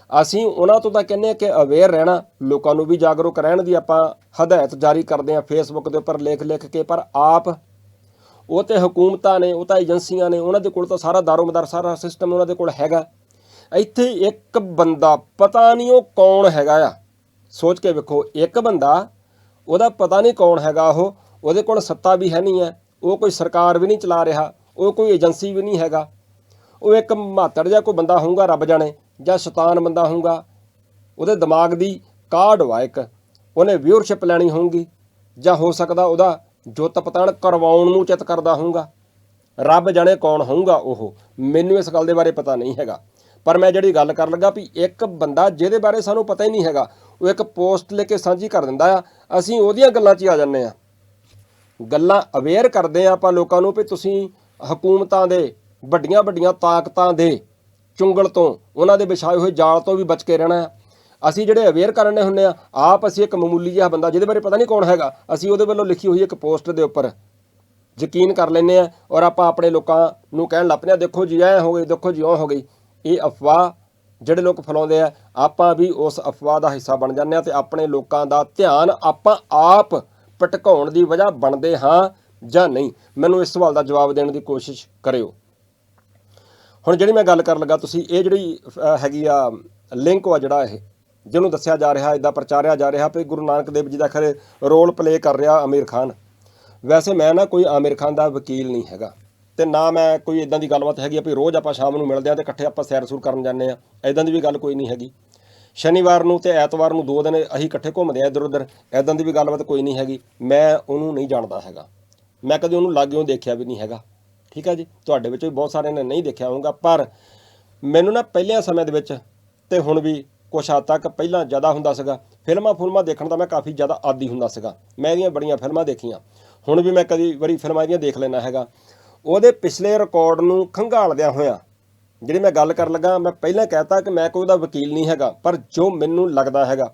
ਅਸੀਂ ਉਹਨਾਂ ਤੋਂ ਤਾਂ ਕਹਿੰਦੇ ਆ ਕਿ ਅਵੇਅਰ ਰਹਿਣਾ, ਲੋਕਾਂ ਨੂੰ ਵੀ ਜਾਗਰੂਕ ਰਹਿਣ ਦੀ ਆਪਾਂ ਹਦਾਇਤ ਜਾਰੀ ਕਰਦੇ ਆ ਫੇਸਬੁੱਕ ਦੇ ਉੱਪਰ ਲਿਖ ਲਿਖ ਕੇ, ਪਰ ਆਪ ਉਹ ਤੇ ਹਕੂਮਤਾਂ ਨੇ, ਉਹ ਤਾਂ ਏਜੰਸੀਆਂ ਨੇ, ਉਹਨਾਂ ਦੇ ਕੋਲ ਤਾਂ ਸਾਰਾ ਦਾਰੋਮਦਾਰ ਸਾਰਾ ਸਿਸਟਮ ਉਹਨਾਂ ਦੇ ਕੋਲ ਹੈਗਾ। ਇੱਥੇ ਇੱਕ ਬੰਦਾ ਪਤਾ ਨਹੀਂ ਉਹ ਕੌਣ ਹੈਗਾ ਆ। ਸੋਚ ਕੇ ਵੇਖੋ, ਇੱਕ ਬੰਦਾ ਉਹਦਾ ਪਤਾ ਨਹੀਂ ਕੌਣ ਹੈਗਾ ਉਹ, ਉਹਦੇ ਕੋਲ ਸੱਤਾ ਵੀ ਹੈ ਨਹੀਂ ਹੈ ਉਹ ਕੋਈ ਸਰਕਾਰ ਵੀ ਨਹੀਂ ਚਲਾ ਰਿਹਾ, ਉਹ ਕੋਈ ਏਜੰਸੀ ਵੀ ਨਹੀਂ ਹੈਗਾ। ਉਹ ਇੱਕ ਮਾਤੜ ਜਿਹਾ ਕੋਈ ਬੰਦਾ ਹੋਊਗਾ, ਰੱਬ ਜਾਣੇ। ਜਾਂ ਸ਼ੈਤਾਨ ਬੰਦਾ ਹੋਊਗਾ, ਉਹਦੇ ਦਿਮਾਗ ਦੀ ਕਾਢ ਵਾ ਇੱਕ। ਉਹਨੇ ਵਿਊਅਰਸ਼ਿਪ ਲੈਣੀ ਹੋਊਗੀ, ਜਾਂ ਹੋ ਸਕਦਾ ਉਹਦਾ ਜੁੱਤ ਪਤਣ ਕਰਵਾਉਣ ਨੂੰ ਚਿੱਤ ਕਰਦਾ ਹੋਊਗਾ। ਰੱਬ ਜਾਣੇ ਕੌਣ ਹੋਊਗਾ ਉਹ। ਮੈਨੂੰ ਇਸ ਗੱਲ ਦੇ ਬਾਰੇ ਪਤਾ ਨਹੀਂ ਹੈਗਾ। ਪਰ ਮੈਂ ਜਿਹੜੀ ਗੱਲ ਕਰਨ ਲੱਗਾ ਵੀ ਇੱਕ ਬੰਦਾ ਜਿਹਦੇ ਬਾਰੇ ਸਾਨੂੰ ਪਤਾ ਹੀ ਨਹੀਂ ਹੈਗਾ, ਉਹ ਇੱਕ ਪੋਸਟ ਲੈ ਕੇ ਸਾਂਝੀ ਕਰ ਦਿੰਦਾ ਆ। ਅਸੀਂ ਉਹਦੀਆਂ ਗੱਲਾਂ 'ਚ ਹੀ ਆ ਜਾਂਦੇ ਆ। ਗੱਲਾਂ ਅਵੇਅਰ ਕਰਦੇ ਆ ਆਪਾਂ ਲੋਕਾਂ ਨੂੰ ਵੀ ਤੁਸੀਂ ਹਕੂਮਤਾਂ ਦੇ ਵੱਡੀਆਂ ਵੱਡੀਆਂ ਤਾਕਤਾਂ ਦੇ ਚੁੰਗਲ ਤੋਂ, ਉਹਨਾਂ ਦੇ ਵਿਛਾਏ ਹੋਏ ਜਾਲ ਤੋਂ ਵੀ ਬਚ ਕੇ ਰਹਿਣਾ ਹੈ। ਅਸੀਂ ਜਿਹੜੇ ਅਵੇਅਰ ਕਰਨੇ ਹੁੰਨੇ ਆ ਆਪ ਅਸੀਂ ਇੱਕ ਮਾਮੂਲੀ ਜਿਹਾ ਬੰਦਾ, ਜਿਹਦੇ ਬਾਰੇ ਪਤਾ ਨਹੀਂ ਕੌਣ ਹੈਗਾ, ਅਸੀਂ ਉਹਦੇ ਵੱਲੋਂ ਲਿਖੀ ਹੋਈ ਇੱਕ ਪੋਸਟ ਦੇ ਉੱਪਰ ਯਕੀਨ ਕਰ ਲੈਂਦੇ ਆ ਔਰ ਆਪਾਂ ਆਪਣੇ ਲੋਕਾਂ ਨੂੰ ਕਹਿਣ ਲੱਗ ਪੈਂਦੇ ਆ ਦੇਖੋ ਜੀ ਐ ਹੋ ਗਈ, ਦੇਖੋ ਜੀ ਉਹ ਹੋ ਗਈ। ਇਹ ਅਫਵਾਹ ਜਿਹੜੇ ਲੋਕ ਫੈਲਾਉਂਦੇ ਆ, ਆਪਾਂ ਵੀ ਉਸ ਅਫਵਾਹ ਦਾ ਹਿੱਸਾ ਬਣ ਜਾਂਦੇ ਆ ਤੇ ਆਪਣੇ ਲੋਕਾਂ ਦਾ ਧਿਆਨ ਆਪਾਂ ਆਪ ਭਟਕਾਉਣ ਦੀ ਵਜ੍ਹਾ ਬਣਦੇ ਹਾਂ ਜਾਂ ਨਹੀਂ। ਮੈਨੂੰ ਇਸ ਸਵਾਲ ਦਾ ਜਵਾਬ ਦੇਣ ਦੀ ਕੋਸ਼ਿਸ਼ ਕਰਿਓ। ਹੁਣ ਜਿਹੜੀ ਮੈਂ ਗੱਲ ਕਰਨ ਲੱਗਾ, ਤੁਸੀਂ ਇਹ ਜਿਹੜੀ ਹੈਗੀ ਆ ਲਿੰਕ ਵਾ ਜਿਹੜਾ ਇਹ, ਜਿਹਨੂੰ ਦੱਸਿਆ ਜਾ ਰਿਹਾ ਇਦਾਂ ਪ੍ਰਚਾਰਿਆ ਜਾ ਰਿਹਾ ਵੀ ਗੁਰੂ ਨਾਨਕ ਦੇਵ ਜੀ ਦਾ ਖਰੇ ਰੋਲ ਪਲੇ ਕਰ ਰਿਹਾ ਆਮਿਰ ਖਾਨ। ਵੈਸੇ ਮੈਂ ਨਾ ਕੋਈ ਆਮਿਰ ਖਾਨ ਦਾ ਵਕੀਲ ਨਹੀਂ ਹੈਗਾ। ਤੇ ਨਾ ਮੈਂ ਕੋਈ ਇਦਾਂ ਦੀ ਗੱਲਬਾਤ ਹੈਗੀ ਆ ਵੀ ਰੋਜ਼ ਆਪਾਂ ਸ਼ਾਮ ਨੂੰ ਮਿਲਦੇ ਆ ਤੇ ਇਕੱਠੇ ਆਪਾਂ ਸੈਰ ਸੂਰ ਕਰਨ ਜਾਂਦੇ ਆ। ਇਦਾਂ ਦੀ ਵੀ ਗੱਲ ਕੋਈ ਨਹੀਂ ਹੈਗੀ। ਸ਼ਨੀਵਾਰ ਨੂੰ ਤੇ ਐਤਵਾਰ ਨੂੰ ਦੋ ਦਿਨ ਅਸੀਂ ਇਕੱਠੇ ਘੁੰਮਦੇ ਆ ਇੱਧਰ ਉੱਧਰ ਇਦਾਂ ਦੀ ਵੀ ਗੱਲਬਾਤ ਕੋਈ ਨਹੀਂ ਹੈਗੀ। ਮੈਂ ਉਹਨੂੰ ਨਹੀਂ ਜਾਣਦਾ ਹੈਗਾ। ਮੈਂ ਕਦੇ ਉਹਨੂੰ ਲਾਗਿਓਂ ਦੇਖਿਆ ਵੀ ਨਹੀਂ ਹੈਗਾ। ਠੀਕ ਹੈ ਜੀ? ਤੁਹਾਡੇ ਵਿੱਚੋਂ ਵੀ ਬਹੁਤ ਸਾਰਿਆਂ ਨੇ ਨਹੀਂ ਦੇਖਿਆ ਹੋਊਗਾ, ਪਰ ਮੈਨੂੰ ਨਾ ਪਹਿਲਿਆਂ ਸਮੇਂ ਦੇ ਵਿੱਚ ਤੇ ਹੁਣ ਵੀ ਕੁਛ ਹੱਦ ਤੱਕ ਪਹਿਲਾਂ ਜ਼ਿਆਦਾ ਹੁੰਦਾ ਸੀਗਾ। ਫਿਲਮਾਂ ਫੁਲਮਾਂ ਦੇਖਣ ਦਾ ਮੈਂ ਕਾਫੀ ਜ਼ਿਆਦਾ ਆਦੀ ਹੁੰਦਾ ਸੀਗਾ। ਮੈਂ ਇਹਦੀਆਂ ਬੜੀਆਂ ਫਿਲਮਾਂ ਦੇਖੀਆਂ। ਹੁਣ ਵੀ ਮੈਂ ਕਦੀ ਵਾਰੀ ਫਿਲਮਾਂ ਇਹਦੀਆਂ ਦੇਖ ਲੈਣਾ ਹੈਗਾ। ਉਹਦੇ ਪਿਛਲੇ ਰਿਕਾਰਡ ਨੂੰ ਖੰਗਾਲਦਿਆਂ ਹੋਇਆਂ ਜਿਹੜੀ ਮੈਂ ਗੱਲ ਕਰਨ ਲੱਗਾ, ਮੈਂ ਪਹਿਲਾਂ ਕਹਿਤਾ ਕਿ ਮੈਂ ਕੋਈ ਉਹਦਾ ਵਕੀਲ ਨਹੀਂ ਹੈਗਾ, ਪਰ ਜੋ ਮੈਨੂੰ ਲੱਗਦਾ ਹੈਗਾ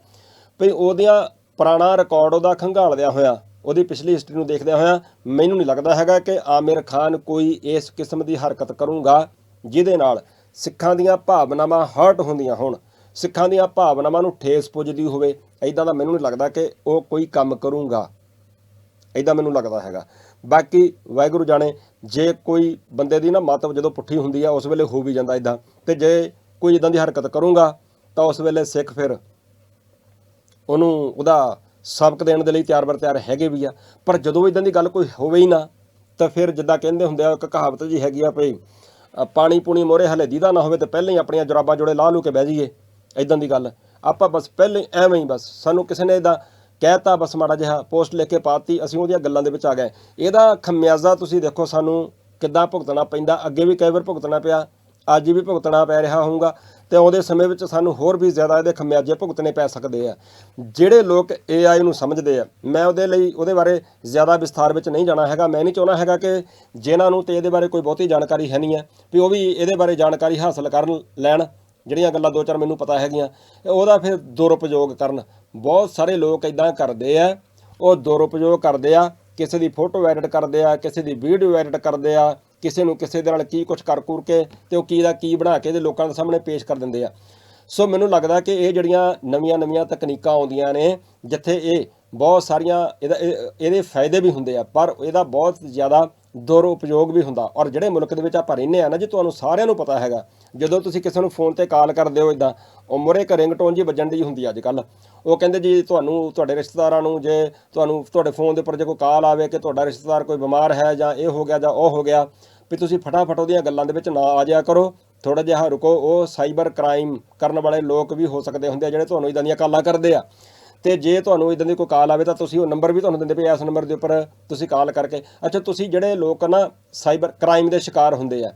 ਵੀ ਉਹਦੀਆਂ ਪੁਰਾਣਾ ਰਿਕਾਰਡ ਉਹਦਾ ਖੰਗਾਲਦਿਆਂ ਹੋਇਆਂ ਉਹਦੀ ਪਿਛਲੀ ਹਿਸਟਰੀ ਨੂੰ ਦੇਖਦਿਆਂ ਹੋਇਆਂ ਮੈਨੂੰ ਨਹੀਂ ਲੱਗਦਾ ਹੈਗਾ ਕਿ ਆਮਿਰ ਖਾਨ ਕੋਈ ਇਸ ਕਿਸਮ ਦੀ ਹਰਕਤ ਕਰੂੰਗਾ, ਜਿਹਦੇ ਨਾਲ ਸਿੱਖਾਂ ਦੀਆਂ ਭਾਵਨਾਵਾਂ ਹਰਟ ਹੁੰਦੀਆਂ ਹੋਣ। ਸਿੱਖਾਂ ਦੀਆਂ ਭਾਵਨਾਵਾਂ ਨੂੰ ਠੇਸ ਪੁੱਜਦੀ ਹੋਵੇ ਐਦਾਂ ਦਾ ਮੈਨੂੰ ਨਹੀਂ ਲੱਗਦਾ ਕਿ ਉਹ ਕੋਈ ਕੰਮ ਕਰੂੰਗਾ। ਇਦਾਂ ਮੈਨੂੰ ਲੱਗਦਾ ਹੈਗਾ। ਬਾਕੀ ਵਾਹਿਗੁਰੂ ਜਾਣੇ, ਜੇ ਕੋਈ ਬੰਦੇ ਦੀ ਨਾ ਮੱਤ ਜਦੋਂ ਪੁੱਠੀ ਹੁੰਦੀ ਆ, ਉਸ ਵੇਲੇ ਹੋ ਵੀ ਜਾਂਦਾ ਇਦਾਂ ਤੇ ਜੇ ਕੋਈ ਇਦਾਂ ਦੀ ਹਰਕਤ ਕਰੂੰਗਾ, ਤਾਂ ਉਸ ਵੇਲੇ ਸਿੱਖ ਫਿਰ ਉਹਨੂੰ ਉਹਦਾ ਸਬਕ ਦੇਣ ਦੇ ਲਈ ਤਿਆਰ ਬਰ ਤਿਆਰ ਹੈਗੇ ਵੀ ਆ। ਪਰ ਜਦੋਂ ਇਦਾਂ ਦੀ ਗੱਲ ਕੋਈ ਹੋਵੇ ਹੀ ਨਾ, ਤਾਂ ਫਿਰ ਜਿੱਦਾਂ ਕਹਿੰਦੇ ਹੁੰਦੇ ਆ, ਇੱਕ ਕਹਾਵਤ ਜੀ ਹੈਗੀ ਆ ਭਈ ਪਾਣੀ ਪੂਣੀ ਮੋਰੇ ਹਲੇ ਦੀਦਾ ਨਾ ਹੋਵੇ ਤੇ ਪਹਿਲਾਂ ਹੀ ਆਪਣੀਆਂ ਜਰਾਬਾਂ ਜੋੜੇ ਲਾ ਲੂ ਕੇ ਬਹਿ ਜਾਈਏ। ਇਦਾਂ ਦੀ ਗੱਲ। ਆਪਾਂ ਬਸ ਪਹਿਲਾਂ ਹੀ ਐਵੇਂ ਹੀ ਬਸ, ਸਾਨੂੰ ਕਿਸੇ ਨੇ ਇਦਾਂ ਕਹਿਤਾ ਬਸ ਮਾੜਾ ਜਿਹਾ, ਪੋਸਟ ਲਿਖ ਕੇ ਪਾਤੀ ਅਸੀਂ ਉਹਦੀਆਂ ਗੱਲਾਂ ਦੇ ਵਿੱਚ ਆ ਗਏ। ਇਹਦਾ ਖਮਿਆਜ਼ਾ ਤੁਸੀਂ ਦੇਖੋ ਸਾਨੂੰ ਕਿੱਦਾਂ ਭੁਗਤਣਾ ਪੈਂਦਾ, ਅੱਗੇ ਵੀ ਕਈ ਵਾਰ ਭੁਗਤਣਾ ਪਿਆ। ਅੱਜ ਵੀ ਭੁਗਤਣਾ ਪੈ ਰਿਹਾ ਹੋਊਗਾ ਤੇ ਆਉਂਦੇ ਸਮੇਂ ਵਿੱਚ ਸਾਨੂੰ ਹੋਰ ਵੀ ਜ਼ਿਆਦਾ ਇਹਦੇ ਖਮਿਆਜੇ ਭੁਗਤਣੇ ਪੈ ਸਕਦੇ ਆ। ਜਿਹੜੇ ਲੋਕ AI ਨੂੰ ਸਮਝਦੇ ਆ, ਮੈਂ ਉਹਦੇ ਲਈ ਉਹਦੇ ਬਾਰੇ ਜ਼ਿਆਦਾ ਵਿਸਥਾਰ ਵਿੱਚ ਨਹੀਂ ਜਾਣਾ ਹੈਗਾ। ਮੈਂ ਨਹੀਂ ਚਾਹੁੰਦਾ ਹੈਗਾ ਕਿ ਜਿਨ੍ਹਾਂ ਨੂੰ ਤੇ ਇਹਦੇ ਬਾਰੇ ਕੋਈ ਬਹੁਤੀ ਜਾਣਕਾਰੀ ਹੈ ਨਹੀਂ ਹੈ ਵੀ ਉਹ ਵੀ ਇਹਦੇ ਬਾਰੇ ਜਾਣਕਾਰੀ ਹਾਸਲ ਕਰਨ ਲੈਣ, ਜਿਹੜੀਆਂ ਗੱਲਾਂ ਦੋ ਚਾਰ ਮੈਨੂੰ ਪਤਾ ਹੈਗੀਆਂ ਉਹਦਾ ਫਿਰ ਦੁਰਉਪਯੋਗ ਕਰਨ। ਬਹੁਤ ਸਾਰੇ ਲੋਕ ਇਦਾਂ ਕਰਦੇ ਆ, ਉਹ ਦੁਰਉਪਯੋਗ ਕਰਦੇ ਆ, ਕਿਸੇ ਦੀ ਫੋਟੋ ਐਡਿਟ ਕਰਦੇ ਆ, ਕਿਸੇ ਦੀ ਵੀਡੀਓ ਐਡਿਟ ਕਰਦੇ ਆ ਕਿਸੇ ਨੂੰ ਕਿਸੇ ਦੇ ਨਾਲ ਕੀ ਕੁਝ ਕਰ ਕੁਰ ਕੇ ਤੇ ਉਹ ਕੀ ਦਾ ਕੀ ਬਣਾ ਕੇ ਤੇ ਲੋਕਾਂ ਦੇ ਸਾਹਮਣੇ ਪੇਸ਼ ਕਰ ਦਿੰਦੇ ਆ। ਸੋ ਮੈਨੂੰ ਲੱਗਦਾ ਕਿ ਇਹ ਜਿਹੜੀਆਂ ਨਵੀਆਂ-ਨਵੀਆਂ ਤਕਨੀਕਾਂ ਆਉਂਦੀਆਂ ਨੇ, ਜਿੱਥੇ ਇਹ ਬਹੁਤ ਸਾਰੀਆਂ ਇਹਦਾ ਇਹਦੇ ਫਾਇਦੇ ਵੀ ਹੁੰਦੇ ਆ, ਪਰ ਇਹਦਾ ਬਹੁਤ ਜ਼ਿਆਦਾ ਦੁਰਉਪਯੋਗ ਵੀ ਹੁੰਦਾ। ਔਰ ਜਿਹੜੇ ਮੁਲਕ ਦੇ ਵਿੱਚ ਆਪਾਂ ਰਹਿੰਦੇ ਆ ਨਾ, ਜੀ ਤੁਹਾਨੂੰ ਸਾਰਿਆਂ ਨੂੰ ਪਤਾ ਹੈਗਾ ਜਦੋਂ ਤੁਸੀਂ ਕਿਸੇ ਨੂੰ ਫੋਨ ਤੇ ਕਾਲ ਕਰਦੇ ਹੋ ਇਦਾਂ ਉਹ ਮੁਰੇ ਇੱਕ ਰਿੰਗਟੋਨ ਜੀ ਵੱਜਣ ਦੀ ਹੁੰਦੀ ਅੱਜ ਕੱਲ ਉਹ ਕਹਿੰਦੇ ਜੀ ਤੁਹਾਨੂੰ, ਤੁਹਾਡੇ ਰਿਸ਼ਤੇਦਾਰਾਂ ਨੂੰ ਜੇ ਤੁਹਾਨੂੰ, ਤੁਹਾਡੇ ਫੋਨ ਦੇ ਉੱਪਰ ਜੇ ਕੋਈ ਕਾਲ ਆਵੇ ਕਿ ਤੁਹਾਡਾ ਰਿਸ਼ਤੇਦਾਰ ਕੋਈ ਬਿਮਾਰ ਹੈ ਜਾਂ ਇਹ ਹੋ ਗਿਆ ਜਾਂ ਉਹ ਹੋ ਗਿਆ, ਵੀ ਤੁਸੀਂ ਫਟਾਫਟ ਉਹਦੀਆਂ ਗੱਲਾਂ ਦੇ ਵਿੱਚ ਨਾ ਆ ਜਾਇਆ ਕਰੋ। ਥੋੜਾ ਜਿਹਾ ਰੁਕੋ, ਉਹ ਸਾਈਬਰ ਕ੍ਰਾਈਮ ਕਰਨ ਵਾਲੇ ਲੋਕ ਵੀ ਹੋ ਸਕਦੇ ਹੁੰਦੇ ਆ ਜਿਹੜੇ ਤੁਹਾਨੂੰ ਇਦਾਂ ਦੀਆਂ ਕਾਲਾਂ ਕਰਦੇ ਆ। ਤੇ ਜੇ ਤੁਹਾਨੂੰ ਇਦਾਂ ਦੀ ਕੋਈ ਕਾਲ ਆਵੇ ਤਾਂ ਤੁਸੀਂ ਉਹ ਨੰਬਰ ਵੀ ਤੁਹਾਨੂੰ ਦਿੰਦੇ ਪਏ ਇਸ ਨੰਬਰ ਦੇ ਉੱਪਰ, ਤੁਸੀਂ ਕਾਲ ਕਰਕੇ। ਅੱਛਾ, ਤੁਸੀਂ ਜਿਹੜੇ ਲੋਕ ਨਾ ਸਾਈਬਰ ਕ੍ਰਾਈਮ ਦੇ ਸ਼ਿਕਾਰ ਹੁੰਦੇ ਆ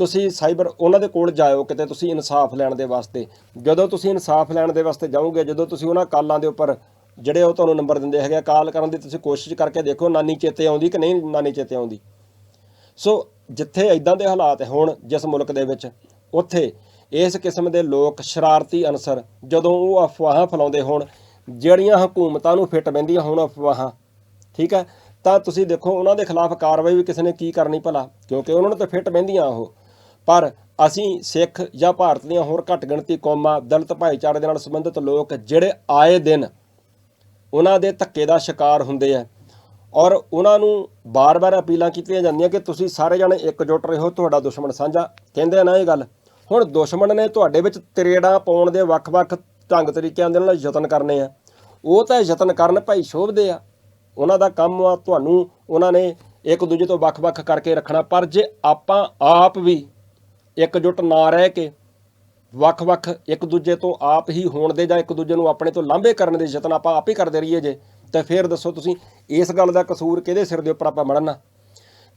ਤੁਸੀਂ ਸਾਈਬਰ ਉਹਨਾਂ ਦੇ ਕੋਲ ਜਾਇਓ ਕਿਤੇ ਤੁਸੀਂ ਇਨਸਾਫ ਲੈਣ ਦੇ ਵਾਸਤੇ। ਜਦੋਂ ਤੁਸੀਂ ਇਨਸਾਫ ਲੈਣ ਦੇ ਵਾਸਤੇ ਜਾਓਗੇ ਜਦੋਂ ਤੁਸੀਂ ਉਹਨਾਂ ਕਾਲਾਂ ਦੇ ਉੱਪਰ ਜਿਹੜੇ ਉਹ ਤੁਹਾਨੂੰ ਨੰਬਰ ਦਿੰਦੇ ਹੈਗੇ ਆ, ਕਾਲ ਕਰਨ ਦੀ ਤੁਸੀਂ ਕੋਸ਼ਿਸ਼ ਕਰਕੇ ਦੇਖੋ ਨਾਨੀ ਚੇਤੇ ਆਉਂਦੀ ਕਿ ਨਹੀਂ ਨਾਨੀ ਚੇਤੇ ਆਉਂਦੀ। ਸੋ ਜਿੱਥੇ ਇਦਾਂ ਦੇ ਹਾਲਾਤ ਹੋਣ ਜਿਸ ਮੁਲਕ ਦੇ ਵਿੱਚ ਉੱਥੇ ਇਸ ਕਿਸਮ ਦੇ ਲੋਕ ਸ਼ਰਾਰਤੀ ਅਨਸਰ ਜਦੋਂ ਉਹ ਅਫਵਾਹਾਂ ਫੈਲਾਉਂਦੇ ਹੋਣ ਜਿਹੜੀਆਂ ਹਕੂਮਤਾਂ ਨੂੰ ਫਿੱਟ ਬੈਂਦੀਆਂ ਹੋਣ ਅਫਵਾਹਾਂ ਠੀਕ ਹੈ ਤਾਂ ਤੁਸੀਂ ਦੇਖੋ ਉਹਨਾਂ ਦੇ ਖਿਲਾਫ ਕਾਰਵਾਈ ਵੀ ਕਿਸੇ ਨੇ ਕੀ ਕਰਨੀ ਭਲਾ ਕਿਉਂਕਿ ਉਹਨਾਂ ਨੂੰ ਤਾਂ ਫਿੱਟ ਬੈਂਦੀਆਂ ਉਹ। ਪਰ ਅਸੀਂ ਸਿੱਖ ਜਾਂ ਭਾਰਤ ਦੀਆਂ ਹੋਰ ਘੱਟ ਗਿਣਤੀ ਕੌਮਾਂ, ਦਲਿਤ ਭਾਈਚਾਰੇ ਦੇ ਨਾਲ ਸੰਬੰਧਿਤ ਲੋਕ ਜਿਹੜੇ ਆਏ ਦਿਨ ਉਹਨਾਂ ਦੇ ਧੱਕੇ ਦਾ ਸ਼ਿਕਾਰ ਹੁੰਦੇ ਆ ਔਰ ਉਹਨਾਂ ਨੂੰ ਬਾਰ-ਬਾਰ ਅਪੀਲਾਂ ਕੀਤੀਆਂ ਜਾਂਦੀਆਂ ਕਿ ਤੁਸੀਂ ਸਾਰੇ ਜਣੇ ਇਕਜੁੱਟ ਰਹੋ, ਤੁਹਾਡਾ ਦੁਸ਼ਮਣ ਸਾਂਝਾ। ਕਹਿੰਦੇ ਆ ਨਾ ਇਹ ਗੱਲ, ਹੁਣ ਦੁਸ਼ਮਣ ਨੇ ਤੁਹਾਡੇ ਵਿੱਚ ਤਰੇੜਾਂ ਪਾਉਣ ਦੇ ਵੱਖ-ਵੱਖ ਢੰਗ ਤਰੀਕਿਆਂ ਦੇ ਨਾਲ ਯਤਨ ਕਰਨੇ ਆ। ਉਹ ਤਾਂ ਯਤਨ ਕਰਨ ਭਾਈ ਸ਼ੋਭਦੇ ਆ। ਉਹਨਾਂ ਦਾ ਕੰਮ ਆ, ਤੁਹਾਨੂੰ ਉਹਨਾਂ ਨੇ ਇੱਕ ਦੂਜੇ ਤੋਂ ਵੱਖ-ਵੱਖ ਕਰਕੇ ਰੱਖਣਾ। ਪਰ ਜੇ ਆਪਾਂ ਆਪ ਵੀ ਇਕਜੁੱਟ ਨਾ ਰਹਿ ਕੇ ਵੱਖ-ਵੱਖ ਇੱਕ ਦੂਜੇ ਤੋਂ ਆਪ ਹੀ ਹੋਣ ਦੇ ਜਾਂ ਇੱਕ ਦੂਜੇ ਨੂੰ ਆਪਣੇ ਤੋਂ ਲਾਂਭੇ ਕਰਨ ਦੇ ਯਤਨ ਆਪਾਂ ਆਪ ਹੀ ਕਰਦੇ ਰਹੀਏ ਜੇ, ਤਾਂ ਫਿਰ ਦੱਸੋ ਤੁਸੀਂ ਇਸ ਗੱਲ ਦਾ ਕਸੂਰ ਕਿਹਦੇ ਸਿਰ ਦੇ ਉੱਪਰ ਆਪਾਂ ਮੜਨਾ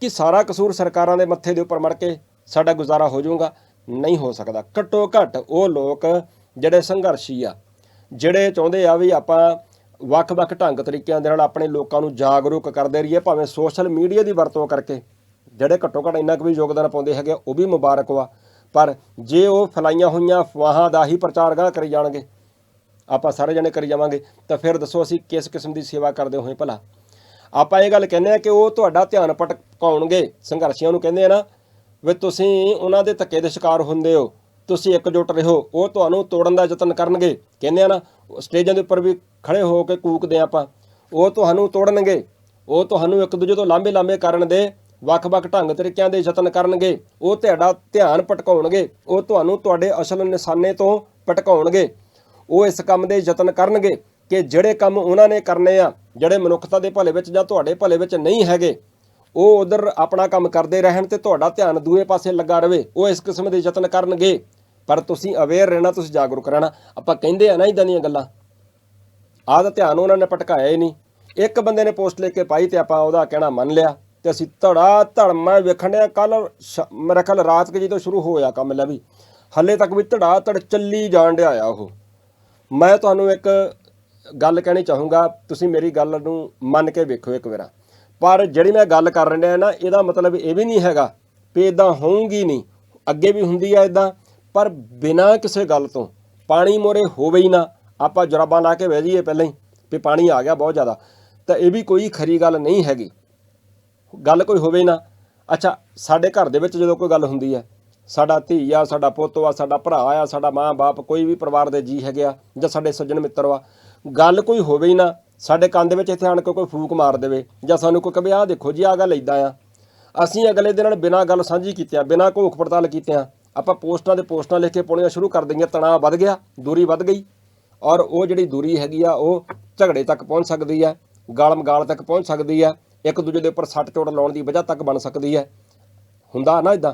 ਕਿ ਸਾਰਾ ਕਸੂਰ ਸਰਕਾਰਾਂ ਦੇ ਮੱਥੇ ਦੇ ਉੱਪਰ ਮੜ ਕੇ ਸਾਡਾ ਗੁਜ਼ਾਰਾ ਹੋ ਜਾਊਗਾ? ਨਹੀਂ ਹੋ ਸਕਦਾ। ਘੱਟੋ ਘੱਟ ਉਹ ਲੋਕ ਜਿਹੜੇ ਸੰਘਰਸ਼ੀ ਆ, ਜਿਹੜੇ ਚਾਹੁੰਦੇ ਆ ਵੀ ਆਪਾਂ ਵੱਖ-ਵੱਖ ਢੰਗ ਤਰੀਕਿਆਂ ਦੇ ਨਾਲ ਆਪਣੇ ਲੋਕਾਂ ਨੂੰ ਜਾਗਰੂਕ ਕਰਦੇ ਰਹੀਏ, ਭਾਵੇਂ ਸੋਸ਼ਲ ਮੀਡੀਆ ਦੀ ਵਰਤੋਂ ਕਰਕੇ। ਜਿਹੜੇ ਘੱਟੋ ਘੱਟ ਇੰਨਾ ਕੁ ਵੀ ਯੋਗਦਾਨ ਪਾਉਂਦੇ ਹੈਗੇ ਆ, ਉਹ ਵੀ ਮੁਬਾਰਕ ਵਾ। ਪਰ ਜੇ ਉਹ ਫਲਾਈਆਂ ਹੋਈਆਂ ਅਫਵਾਹਾਂ ਦਾ ਹੀ ਪ੍ਰਚਾਰ ਗਾਹ ਕਰੀ ਜਾਣਗੇ ਆਪਾਂ ਸਾਰੇ ਜਣੇ ਕਰੀ ਜਾਵਾਂਗੇ ਤਾਂ ਫਿਰ ਦੱਸੋ ਅਸੀਂ ਕਿਸ ਕਿਸਮ ਦੀ ਸੇਵਾ ਕਰਦੇ ਹੋਏ ਭਲਾ। ਆਪਾਂ ਇਹ ਗੱਲ ਕਹਿੰਦੇ ਆ ਕਿ ਉਹ ਤੁਹਾਡਾ ਧਿਆਨ ਭਟਕਾਉਣਗੇ ਸੰਘਰਸ਼ੀਆਂ ਨੂੰ ਕਹਿੰਦੇ ਆ ਨਾ ਵੀ ਤੁਸੀਂ ਉਹਨਾਂ ਦੇ ਧੱਕੇ ਦੇ ਸ਼ਿਕਾਰ ਹੁੰਦੇ ਹੋ ਤੁਸੀਂ ਇਕਜੁੱਟ ਰਹੋ ਉਹ ਤੁਹਾਨੂੰ ਤੋੜਨ ਦਾ ਯਤਨ ਕਰਨਗੇ। ਕਹਿੰਦੇ ਆ ਨਾ ਸਟੇਜਾਂ ਦੇ ਉੱਪਰ ਵੀ ਖੜੇ ਹੋ ਕੇ ਕੂਕਦੇ ਆ ਆਪਾਂ ਉਹ ਤੁਹਾਨੂੰ ਤੋੜਨਗੇ ਉਹ ਤੁਹਾਨੂੰ ਇੱਕ ਦੂਜੇ ਤੋਂ ਲਾਂਬੇ ਲਾਂਬੇ ਕਰਨ ਦੇ ਵੱਖ-ਵੱਖ ਢੰਗ ਤਰੀਕਿਆਂ ਦੇ ਯਤਨ ਕਰਨਗੇ, ਉਹ ਤੁਹਾਡਾ ਧਿਆਨ ਭਟਕਾਉਣਗੇ, ਉਹ ਤੁਹਾਨੂੰ ਤੁਹਾਡੇ ਅਸਲ ਨਿਸ਼ਾਨੇ ਤੋਂ ਭਟਕਾਉਣਗੇ। ਉਹ ਇਸ ਕੰਮ ਦੇ ਯਤਨ ਕਰਨਗੇ ਕਿ ਜਿਹੜੇ ਕੰਮ ਉਹਨਾਂ ਨੇ ਕਰਨੇ ਆ, ਜਿਹੜੇ ਮਨੁੱਖਤਾ ਦੇ ਭਲੇ ਵਿੱਚ ਜਾਂ ਤੁਹਾਡੇ ਭਲੇ ਵਿੱਚ ਨਹੀਂ ਹੈਗੇ, ਉਹ ਉਧਰ ਆਪਣਾ ਕੰਮ ਕਰਦੇ ਰਹਿਣ ਤੇ ਤੁਹਾਡਾ ਧਿਆਨ ਦੂਏ ਪਾਸੇ ਲੱਗਾ ਰਵੇ, ਉਹ ਇਸ ਕਿਸਮ ਦੇ ਯਤਨ ਕਰਨਗੇ। ਪਰ ਤੁਸੀਂ ਅਵੇਅਰ ਰਹਿਣਾ, ਤੁਸੀਂ ਜਾਗਰੂਕ ਰਹਿਣਾ। ਆਪਾਂ ਕਹਿੰਦੇ ਆ ਨਾ ਇਦਾਂ ਦੀਆਂ ਗੱਲਾਂ। ਆਹ ਤਾਂ ਧਿਆਨ ਉਹਨਾਂ ਨੇ ਭਟਕਾਇਆ ਹੀ ਨਹੀਂ। ਇੱਕ ਬੰਦੇ ਨੇ ਪੋਸਟ ਲੈ ਕੇ ਪਾਈ ਤੇ ਆਪਾਂ ਉਹਦਾ ਕਹਿਣਾ ਮੰਨ ਲਿਆ। ਤੇ ਅਸੀਂ ਧੜਾ ਧੜ, ਮੈਂ ਵੇਖਣਿਆ ਕੱਲ ਮੇਰਾ ਖਿਆਲ ਰਾਤ ਕੇ ਜਦੋਂ ਸ਼ੁਰੂ ਹੋਇਆ ਕੰਮ ਲੈ ਵੀ, ਹੱਲੇ ਤੱਕ ਵੀ ਧੜਾ ਧੜ ਚੱਲੀ ਜਾਣ ਡਿਆ ਆ ਉਹ। ਮੈਂ ਤੁਹਾਨੂੰ ਇੱਕ ਗੱਲ ਕਹਿਣੀ ਚਾਹੂੰਗਾ, ਤੁਸੀਂ ਮੇਰੀ ਗੱਲ ਨੂੰ ਮੰਨ ਕੇ ਵੇਖੋ ਇੱਕ ਵਾਰ। ਪਰ ਜਿਹੜੀ ਮੈਂ ਗੱਲ ਕਰ ਰਿਹਾ ਨਾ, ਇਹਦਾ ਮਤਲਬ ਇਹ ਵੀ ਨਹੀਂ ਹੈਗਾ ਵੀ ਇਦਾਂ ਹੋਊਗੀ ਨਹੀਂ। ਅੱਗੇ ਵੀ ਹੁੰਦੀ ਆ ਇਦਾਂ ਪਰ ਬਿਨਾਂ ਕਿਸੇ ਗੱਲ ਤੋਂ, ਪਾਣੀ ਮੋਰੇ ਹੋਵੇ ਹੀ ਨਾ, ਆਪਾਂ ਜਰਾਬਾਂ ਲਾ ਕੇ ਬਹਿ ਜਾਈਏ ਪਹਿਲਾਂ ਹੀ, ਵੀ ਪਾਣੀ ਆ ਗਿਆ ਬਹੁਤ ਜ਼ਿਆਦਾ। ਤਾਂ ਇਹ ਵੀ ਕੋਈ ਖਰੀ ਗੱਲ ਨਹੀਂ ਹੈਗੀ। ਗੱਲ ਕੋਈ ਹੋਵੇ ਨਾ। ਅੱਛਾ, ਸਾਡੇ ਘਰ ਦੇ ਵਿੱਚ ਜਦੋਂ ਕੋਈ ਗੱਲ ਹੁੰਦੀ ਹੈ, ਸਾਡਾ ਧੀ ਆ, ਸਾਡਾ ਪੁੱਤ ਆ, ਸਾਡਾ ਭਰਾ ਆ, ਸਾਡਾ ਮਾਂ-ਬਾਪ, ਕੋਈ ਵੀ ਪਰਿਵਾਰ ਦੇ ਜੀ ਹੈਗੇ ਆ ਜਾਂ ਸਾਡੇ ਸੱਜਣ ਮਿੱਤਰ ਆ, ਗੱਲ ਕੋਈ ਹੋਵੇ ਹੀ ਨਾ, ਸਾਡੇ ਕੰਨ ਦੇ ਵਿੱਚ ਇੱਥੇ ਆਣ ਕੇ ਕੋਈ ਫੂਕ ਮਾਰ ਦੇਵੇ ਜਾਂ ਸਾਨੂੰ ਕੋਈ ਕਹੇ, ਆਹ ਦੇਖੋ ਜੀ ਆ ਗੱਲ ਇਦਾਂ ਆ। ਅਸੀਂ ਅਗਲੇ ਦੇ ਨਾਲ ਬਿਨਾਂ ਗੱਲ ਸਾਂਝੀ ਕੀਤੀ ਆ, ਬਿਨਾਂ ਘੋਖ ਪੜਤਾਲ ਕੀਤੇ ਆ, ਆਪਾਂ ਪੋਸਟਾਂ ਦੇ ਪੋਸਟਾਂ ਲਿਖ ਕੇ ਪਾਉਣੀਆਂ ਸ਼ੁਰੂ ਕਰ ਦਈਆਂ, ਤਣਾਅ ਵੱਧ ਗਿਆ, ਦੂਰੀ ਵੱਧ ਗਈ। ਔਰ ਉਹ ਜਿਹੜੀ ਦੂਰੀ ਹੈਗੀ ਆ, ਉਹ ਝਗੜੇ ਤੱਕ ਪਹੁੰਚ ਸਕਦੀ ਆ ਗਾਲਮ ਗਾਲ ਤੱਕ ਪਹੁੰਚ ਸਕਦੀ ਆ। ਇੱਕ ਦੂਜੇ ਦੇ ਉੱਪਰ ਸੱਟ ਚੋਟ ਲਾਉਣ ਦੀ ਵਜ੍ਹਾ ਤੱਕ ਬਣ ਸਕਦੀ ਹੈ। ਹੁੰਦਾ ਨਾ ਇਦਾਂ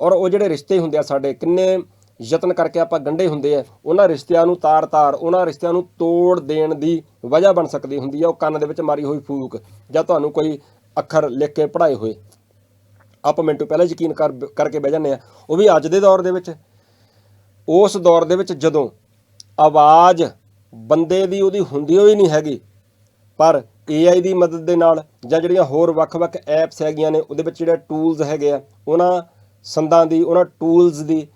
ਔਰ ਉਹ ਜਿਹੜੇ ਰਿਸ਼ਤੇ ਹੁੰਦੇ ਆ ਸਾਡੇ, ਕਿੰਨੇ ਯਤਨ ਕਰਕੇ ਆਪਾਂ ਗੰਢੇ ਹੁੰਦੇ ਆ, ਉਹਨਾਂ ਰਿਸ਼ਤਿਆਂ ਨੂੰ ਤਾਰ-ਤਾਰ, ਉਹਨਾਂ ਰਿਸ਼ਤਿਆਂ ਨੂੰ ਤੋੜ ਦੇਣ ਦੀ ਵਜ੍ਹਾ ਬਣ ਸਕਦੀ ਹੁੰਦੀ ਆ, ਉਹ ਕੰਨ ਦੇ ਵਿੱਚ ਮਾਰੀ ਹੋਈ ਫੂਕ, ਜਾਂ ਤੁਹਾਨੂੰ ਕੋਈ ਅੱਖਰ ਲਿਖ ਕੇ ਪੜਾਏ ਹੋਏ। ਆਪਾਂ ਮਿੰਟੂ ਪਹਿਲਾਂ ਯਕੀਨ ਕਰ, ਕਰਕੇ ਬਹਿ ਜਾਂਦੇ ਆ। ਉਹ ਵੀ ਅੱਜ ਦੇ ਦੌਰ ਦੇ ਵਿੱਚ। ਉਸ ਦੌਰ ਦੇ ਵਿੱਚ ਜਦੋਂ ਆਵਾਜ਼ ਬੰਦੇ ਦੀ ਉਹਦੀ ਹੁੰਦੀ ਹੋਈ ਨਹੀਂ ਹੈਗੀ, ਪਰ AI ਦੀ ਮਦਦ ਦੇ ਨਾਲ ਜਾਂ ਜਿਹੜੀਆਂ ਹੋਰ ਵੱਖ-ਵੱਖ ਐਪਸ ਹੈਗੀਆਂ ਨੇ, ਉਹਦੇ ਵਿੱਚ ਜਿਹੜੇ ਟੂਲਸ ਹੈਗੇ ਆ, ਉਹਨਾਂ ਸੰਦਾਂ ਦੀ, ਉਹਨਾਂ ਟੂਲਸ ਦੀ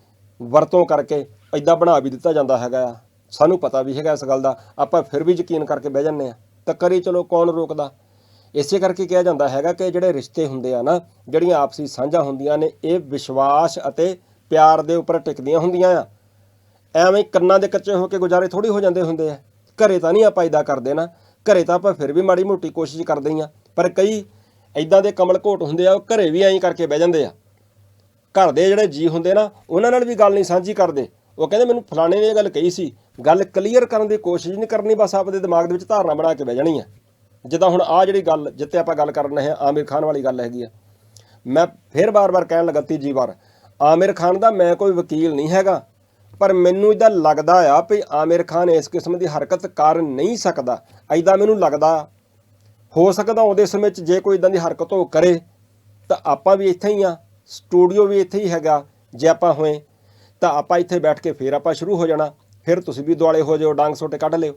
ਵਰਤੋਂ ਕਰਕੇ ਇਦਾਂ ਬਣਾ ਵੀ ਦਿੱਤਾ ਜਾਂਦਾ ਹੈਗਾ ਆ। ਸਾਨੂੰ ਪਤਾ ਵੀ ਹੈਗਾ ਇਸ ਗੱਲ ਦਾ। ਆਪਾਂ ਫਿਰ ਵੀ ਯਕੀਨ ਕਰਕੇ ਬਹਿ ਜੰਨੇ ਆ। ਤਾਂ ਕਰੀ ਚਲੋ ਕੌਣ ਰੋਕਦਾ? ਇਸੇ ਕਰਕੇ ਕਿਹਾ ਜਾਂਦਾ ਹੈਗਾ ਕਿ ਜਿਹੜੇ ਰਿਸ਼ਤੇ ਹੁੰਦੇ ਆ ਨਾ, ਜਿਹੜੀਆਂ ਆਪਸੀ ਸਾਂਝਾਂ ਹੁੰਦੀਆਂ ਨੇ, ਇਹ ਵਿਸ਼ਵਾਸ ਅਤੇ ਪਿਆਰ ਦੇ ਉੱਪਰ ਟਿਕਦੀਆਂ ਹੁੰਦੀਆਂ ਆ। ਐਵੇਂ ਕੰਨਾਂ ਦੇ ਕੱਚੇ ਹੋ ਕੇ ਗੁਜ਼ਾਰੇ ਥੋੜੀ ਹੋ ਜਾਂਦੇ ਹੁੰਦੇ ਆ। ਘਰੇ ਤਾਂ ਨਹੀਂ ਆਪਾਂ ਇਦਾਂ ਕਰਦੇ ਨਾ। ਘਰੇ ਤਾਂ ਆਪਾਂ ਫਿਰ ਵੀ ਮਾੜੀ ਮੋਟੀ ਕੋਸ਼ਿਸ਼ ਕਰਦੇ ਹੀ ਆ ਪਰ ਕਈ ਇਦਾਂ ਦੇ ਕਮਲ ਘੋਟ ਹੁੰਦੇ ਆ, ਉਹ ਘਰੇ ਵੀ ਐਂ ਕਰਕੇ ਬਹਿ ਜਾਂਦੇ ਆ। ਘਰ ਦੇ ਜਿਹੜੇ ਜੀ ਹੁੰਦੇ ਨਾ, ਉਹਨਾਂ ਨਾਲ ਵੀ ਗੱਲ ਨਹੀਂ ਸਾਂਝੀ ਕਰਦੇ। ਉਹ ਕਹਿੰਦੇ ਮੈਨੂੰ ਫਲਾਣੇ ਨੇ ਇਹ ਗੱਲ ਕਹੀ ਸੀ, ਗੱਲ ਕਲੀਅਰ ਕਰਨ ਦੀ ਕੋਸ਼ਿਸ਼ ਨਹੀਂ ਕਰਨੀ, ਬਸ ਆਪਦੇ ਦਿਮਾਗ ਦੇ ਵਿੱਚ ਧਾਰਨਾ ਬਣਾ ਕੇ ਬਹਿ ਜਾਣੀ ਆ। ਜਿੱਦਾਂ ਹੁਣ ਆ ਜਿਹੜੀ ਗੱਲ, ਜਿੱਤੇ ਆਪਾਂ ਗੱਲ ਕਰ ਰਹੇ ਹਾਂ ਆਮਿਰ ਖਾਨ ਵਾਲੀ ਗੱਲ ਹੈਗੀ ਆ। ਮੈਂ ਫਿਰ ਬਾਰ-ਬਾਰ ਕਹਿਣ ਲੱਗਾ ਤੀਜੀ ਵਾਰ, ਆਮਿਰ ਖਾਨ ਦਾ ਮੈਂ ਕੋਈ ਵਕੀਲ ਨਹੀਂ ਹੈਗਾ ਪਰ ਮੈਨੂੰ ਇਹਦਾ ਲੱਗਦਾ ਆ ਵੀ ਆਮਿਰ ਖਾਨ ਇਸ ਕਿਸਮ ਦੀ ਹਰਕਤ ਕਰ ਨਹੀਂ ਸਕਦਾ। ਐਦਾਂ ਮੈਨੂੰ ਲੱਗਦਾ ਹੋ ਸਕਦਾ ਉਹਦੇ ਸਮੇਂ 'ਚ ਜੇ ਕੋਈ ਇਦਾਂ ਦੀ ਹਰਕਤ ਉਹ ਕਰੇ, ਤਾਂ ਆਪਾਂ ਵੀ ਇੱਥੇ ਹੀ ਆ, ਸਟੂਡੀਓ ਵੀ ਇੱਥੇ ਹੀ ਹੈਗਾ, ਜੇ ਆਪਾਂ ਹੋਏ, ਤਾਂ ਆਪਾਂ ਇੱਥੇ ਬੈਠ ਕੇ ਫੇਰ ਆਪਾਂ ਸ਼ੁਰੂ ਹੋ ਜਾਣਾ, ਫਿਰ ਤੁਸੀਂ ਵੀ ਦੁਆਲੇ ਹੋ ਜਾਓ, ਡਾਂਗ ਸੋਟੇ ਕੱਢ ਲਿਓ।